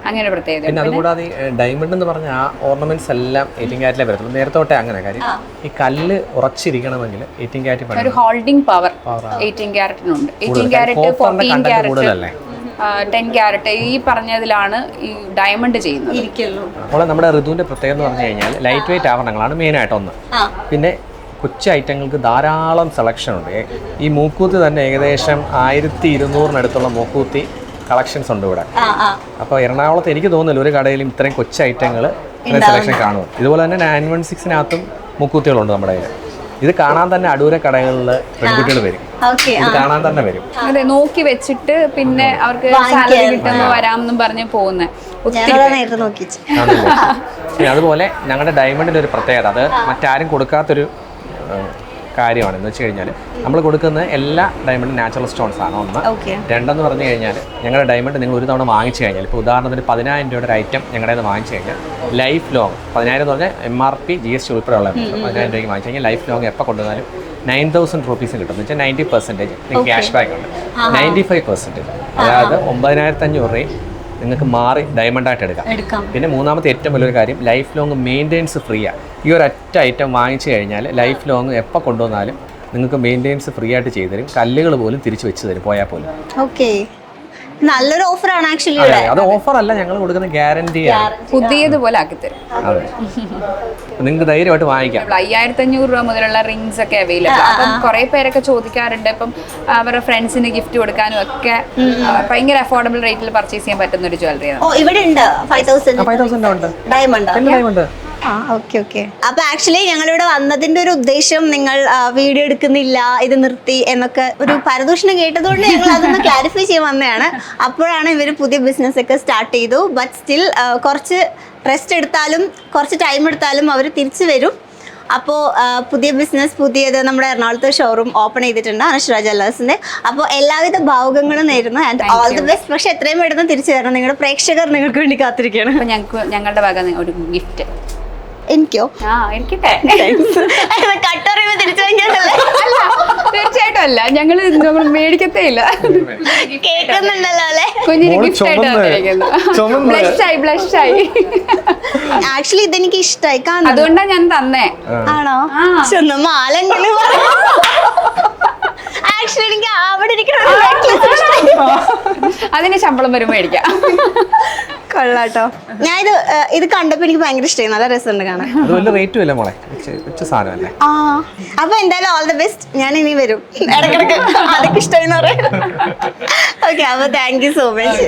അങ്ങനെ ഒരു പ്രത്യേകത പിന്നെ അതുകൂടാതെ ഈ ഡയമണ്ട് എന്ന് പറഞ്ഞ ആ ഓർണമെന്റ്സ് എല്ലാം എയ്റ്റീൻ ക്യാരറ്റിലെ വരത്തുള്ളൂ. നേരത്തെ തൊട്ടേ അങ്ങനെ കാര്യം. ഈ കല്ല് ഉറച്ചിരിക്കണമെങ്കിൽ എയ്റ്റീൻ ക്യാരറ്റ് ഒരു holding power eighteen ക്യാരറ്റിനുണ്ട് eighteen carat fourteen carat ten carat ഈ പറഞ്ഞതിലാണ് ഈ ഡയമണ്ട് ചെയ്യുന്നത്. നമ്മുടെ ഋതുവിന്റെ പ്രത്യേകത എന്ന് പറഞ്ഞു കഴിഞ്ഞാൽ ലൈറ്റ് വെയിറ്റ് ആഭരണങ്ങളാണ് മെയിനായിട്ട് ഒന്ന്. പിന്നെ കൊച്ചു ഐറ്റങ്ങൾക്ക് ധാരാളം സെലക്ഷൻ ഉണ്ട്. ഈ മൂക്കൂത്തി തന്നെ ഏകദേശം ആയിരത്തി ഇരുന്നൂറിനടുത്തുള്ള മൂക്കൂത്തി കളക്ഷൻസ് ഉണ്ട് ഇവിടെ. അപ്പോൾ എറണാകുളത്ത് എനിക്ക് തോന്നുന്നില്ല ഒരു കടയിലും ഇത്രയും കൊച്ചു ഐറ്റങ്ങൾ ഇത്രയും സെലക്ഷൻ കാണും. ഇതുപോലെ തന്നെ നയൻ വൺ സിക്സിനകത്തും മൂക്കൂത്തികളുണ്ട് നമ്മുടെ കയ്യിൽ ഇത് കാണാൻ തന്നെ അടൂര കടകളിൽ പെൺകുട്ടികൾ വരും. ഓക്കെ ഇത് കാണാൻ തന്നെ വരും. അതെ നോക്കി വെച്ചിട്ട് പിന്നെ അവർക്ക് സാലറി കിട്ടുമ്പോൾ വരാമെന്നും പറഞ്ഞ് പോകുന്നത് ഒത്തിരി? അതുപോലെ ഞങ്ങളുടെ ഡയമണ്ടിന്റെ ഒരു പ്രത്യേകത അത് മറ്റാരും കൊടുക്കാത്തൊരു കാര്യമാണ്. എന്ന് വെച്ച് കഴിഞ്ഞാൽ നമ്മൾ കൊടുക്കുന്ന എല്ലാ ഡയമണ്ട് നാച്ചുറൽ സ്റ്റോൺസ് ആണ് ഒന്ന്. രണ്ടെന്ന് പറഞ്ഞു കഴിഞ്ഞാൽ ഞങ്ങളുടെ ഡയമണ്ട് നിങ്ങൾ ഒരു തവണ വാങ്ങിച്ചു കഴിഞ്ഞാൽ ഇപ്പോൾ ഉദാഹരണത്തിന് പതിനായിരം രൂപയുടെ ഒരു ഐറ്റം ഞങ്ങളുടെ നിന്ന് വാങ്ങിച്ചു കഴിഞ്ഞാൽ ലൈഫ് ലോങ് പതിനായിരം എന്ന് പറഞ്ഞാൽ M R P G S T ഉൾപ്പെടെയുള്ള പതിനായിരം രൂപയ്ക്ക് വാങ്ങിച്ചു കഴിഞ്ഞാൽ ലൈഫ് ലോങ് എപ്പോൾ കൊണ്ടുവന്നാലും നയൻ തൗസൻഡ് റുപ്പീസ് കിട്ടും. എന്ന് വെച്ചാൽ നയന്റി പെർസെന്റേജ് ക്യാഷ് ബാക്ക് ഉണ്ട്. നയന്റി ഫൈവ് പെർസെന്റേജ് അതായത് ഒമ്പതിനായിരത്തി അഞ്ഞൂറ് രൂപയും നിങ്ങൾക്ക് മാറി ഡയമണ്ട് ആയിട്ട് എടുക്കാം. എടുക്കാം. പിന്നെ മൂന്നാമത്തെ ഏറ്റവും വലിയൊരു കാര്യം ലൈഫ് ലോങ് മെയിന്റെനൻസ് ഫ്രീ ആണ് ഈ ഒരു ഒറ്റ ഐറ്റം വാങ്ങിച്ചു കഴിഞ്ഞാൽ ലൈഫ് ലോങ് എപ്പോൾ കൊണ്ടുവന്നാലും നിങ്ങൾക്ക് മെയിന്റെനൻസ് ഫ്രീ ആയിട്ട് ചെയ്തു തരും കല്ലുകൾ പോലും തിരിച്ചു വെച്ച് തരും പോയാൽ പോലും. ഓക്കെ നല്ലൊരു ഓഫർ ആണ് ആക്ച്വലി അതെ അത്. ഓഫർ അല്ല ഞങ്ങൾ കൊടുക്കുന്ന ഗ്യാരണ്ടി പുതിയതുപോലെ ആക്കി തരും അതെ. നിങ്ങൾക്ക് ധൈര്യമായിട്ട് വാങ്ങിക്കാം. അയ്യായിരത്തി അഞ്ഞൂറ് രൂപ മുതലുള്ള റിങ്സ് ഒക്കെ അവൈലബിൾ അപ്പം കുറെ പേരൊക്കെ ചോദിക്കാറുണ്ട്. ഇപ്പം അവരുടെ ഫ്രണ്ട്സിന് ഗിഫ്റ്റ് കൊടുക്കാനും ഒക്കെ ഭയങ്കര അഫോർഡബിൾ റേറ്റിൽ പർച്ചേസ് ചെയ്യാൻ പറ്റുന്ന ഒരു ജ്വല്ലറിയാണ് ഓ ഇവിടെ ഉണ്ട്. ഫൈവ് തൗസൻഡ് ഡയമണ്ട് ഡയമണ്ട് ആ ഓക്കെ ഓക്കെ അപ്പൊ ആക്ച്വലി ഞങ്ങളിവിടെ വന്നതിന്റെ ഒരു ഉദ്ദേശം നിങ്ങൾ വീഡിയോ എടുക്കുന്നില്ല ഇത് നിർത്തി എന്നൊക്കെ ഒരു പരദൂഷണം കേട്ടതുകൊണ്ട് ഞങ്ങൾ അതൊന്ന് ക്ലാരിഫൈ ചെയ്യാൻ വന്നതാണ്. അപ്പോഴാണ് ഇവർ പുതിയ ബിസിനസ് ഒക്കെ സ്റ്റാർട്ട് ചെയ്തു. ബട്ട് സ്റ്റിൽ കുറച്ച് റെസ്റ്റ് എടുത്താലും കുറച്ച് ടൈം എടുത്താലും അവർ തിരിച്ചു വരും. അപ്പോൾ പുതിയ ബിസിനസ് പുതിയത് നമ്മുടെ എറണാകുളത്ത് ഷോറൂം ഓപ്പൺ ചെയ്തിട്ടുണ്ട് അനശ്വര ജ്വല്ലേഴ്സിന്റെ. അപ്പോൾ എല്ലാവിധ ഭാവുകങ്ങളും നേരുന്നു ആൻഡ് ഓൾ ദി ബെസ്റ്റ് പക്ഷെ എത്രയും പെട്ടെന്ന് തിരിച്ചു തരണം നിങ്ങളുടെ പ്രേക്ഷകർ നിങ്ങൾക്ക് വേണ്ടി കാത്തിരിക്കുകയാണ്. ഞങ്ങൾക്ക് ഞങ്ങളുടെ ഭാഗം ഒരു ഗിഫ്റ്റ് എനിക്കോ? തീർച്ചയായിട്ടും അല്ല. ഞങ്ങൾ നമ്മൾ മേടിക്കത്തേ ഇല്ല. കേൾക്കുന്നുണ്ടല്ലോ അല്ലെ? കുഞ്ഞിന് മോൾ ചുമന്ന്. ബ്ലഷ് ആയി ബ്ലഷ് ആയി. ആക്ച്വലി ഇതെനിക്ക് ഇഷ്ടമായി കാണുന്നു അതുകൊണ്ടാ ഞാൻ തന്നെ. ആണോ? മാലെങ്കിലും ആക്ച്വലി എനിക്ക് അവിടെ. അതിന് ശമ്പളം വരുമ്പോ മേടിക്കാം. കൊള്ളാട്ടോ. ഞാൻ ഇത് ഇത് കണ്ടപ്പോ എനിക്ക് ഭയങ്കര ഇഷ്ടമായി നല്ല രസമുണ്ട് കാണാൻ. അത് വലിയ റേറ്റും ഇല്ല മോളെ? സാധനമല്ലേ? ആ. അപ്പൊ എന്തായാലും ഓൾ ദി ബെസ്റ്റ് ഞാൻ ഇനി വരും. ഇടക്കിടക്ക് അതൊക്കെ ഇഷ്ടമായി പറയാം ഓക്കെ അപ്പൊ താങ്ക് യു സോ മച്ച്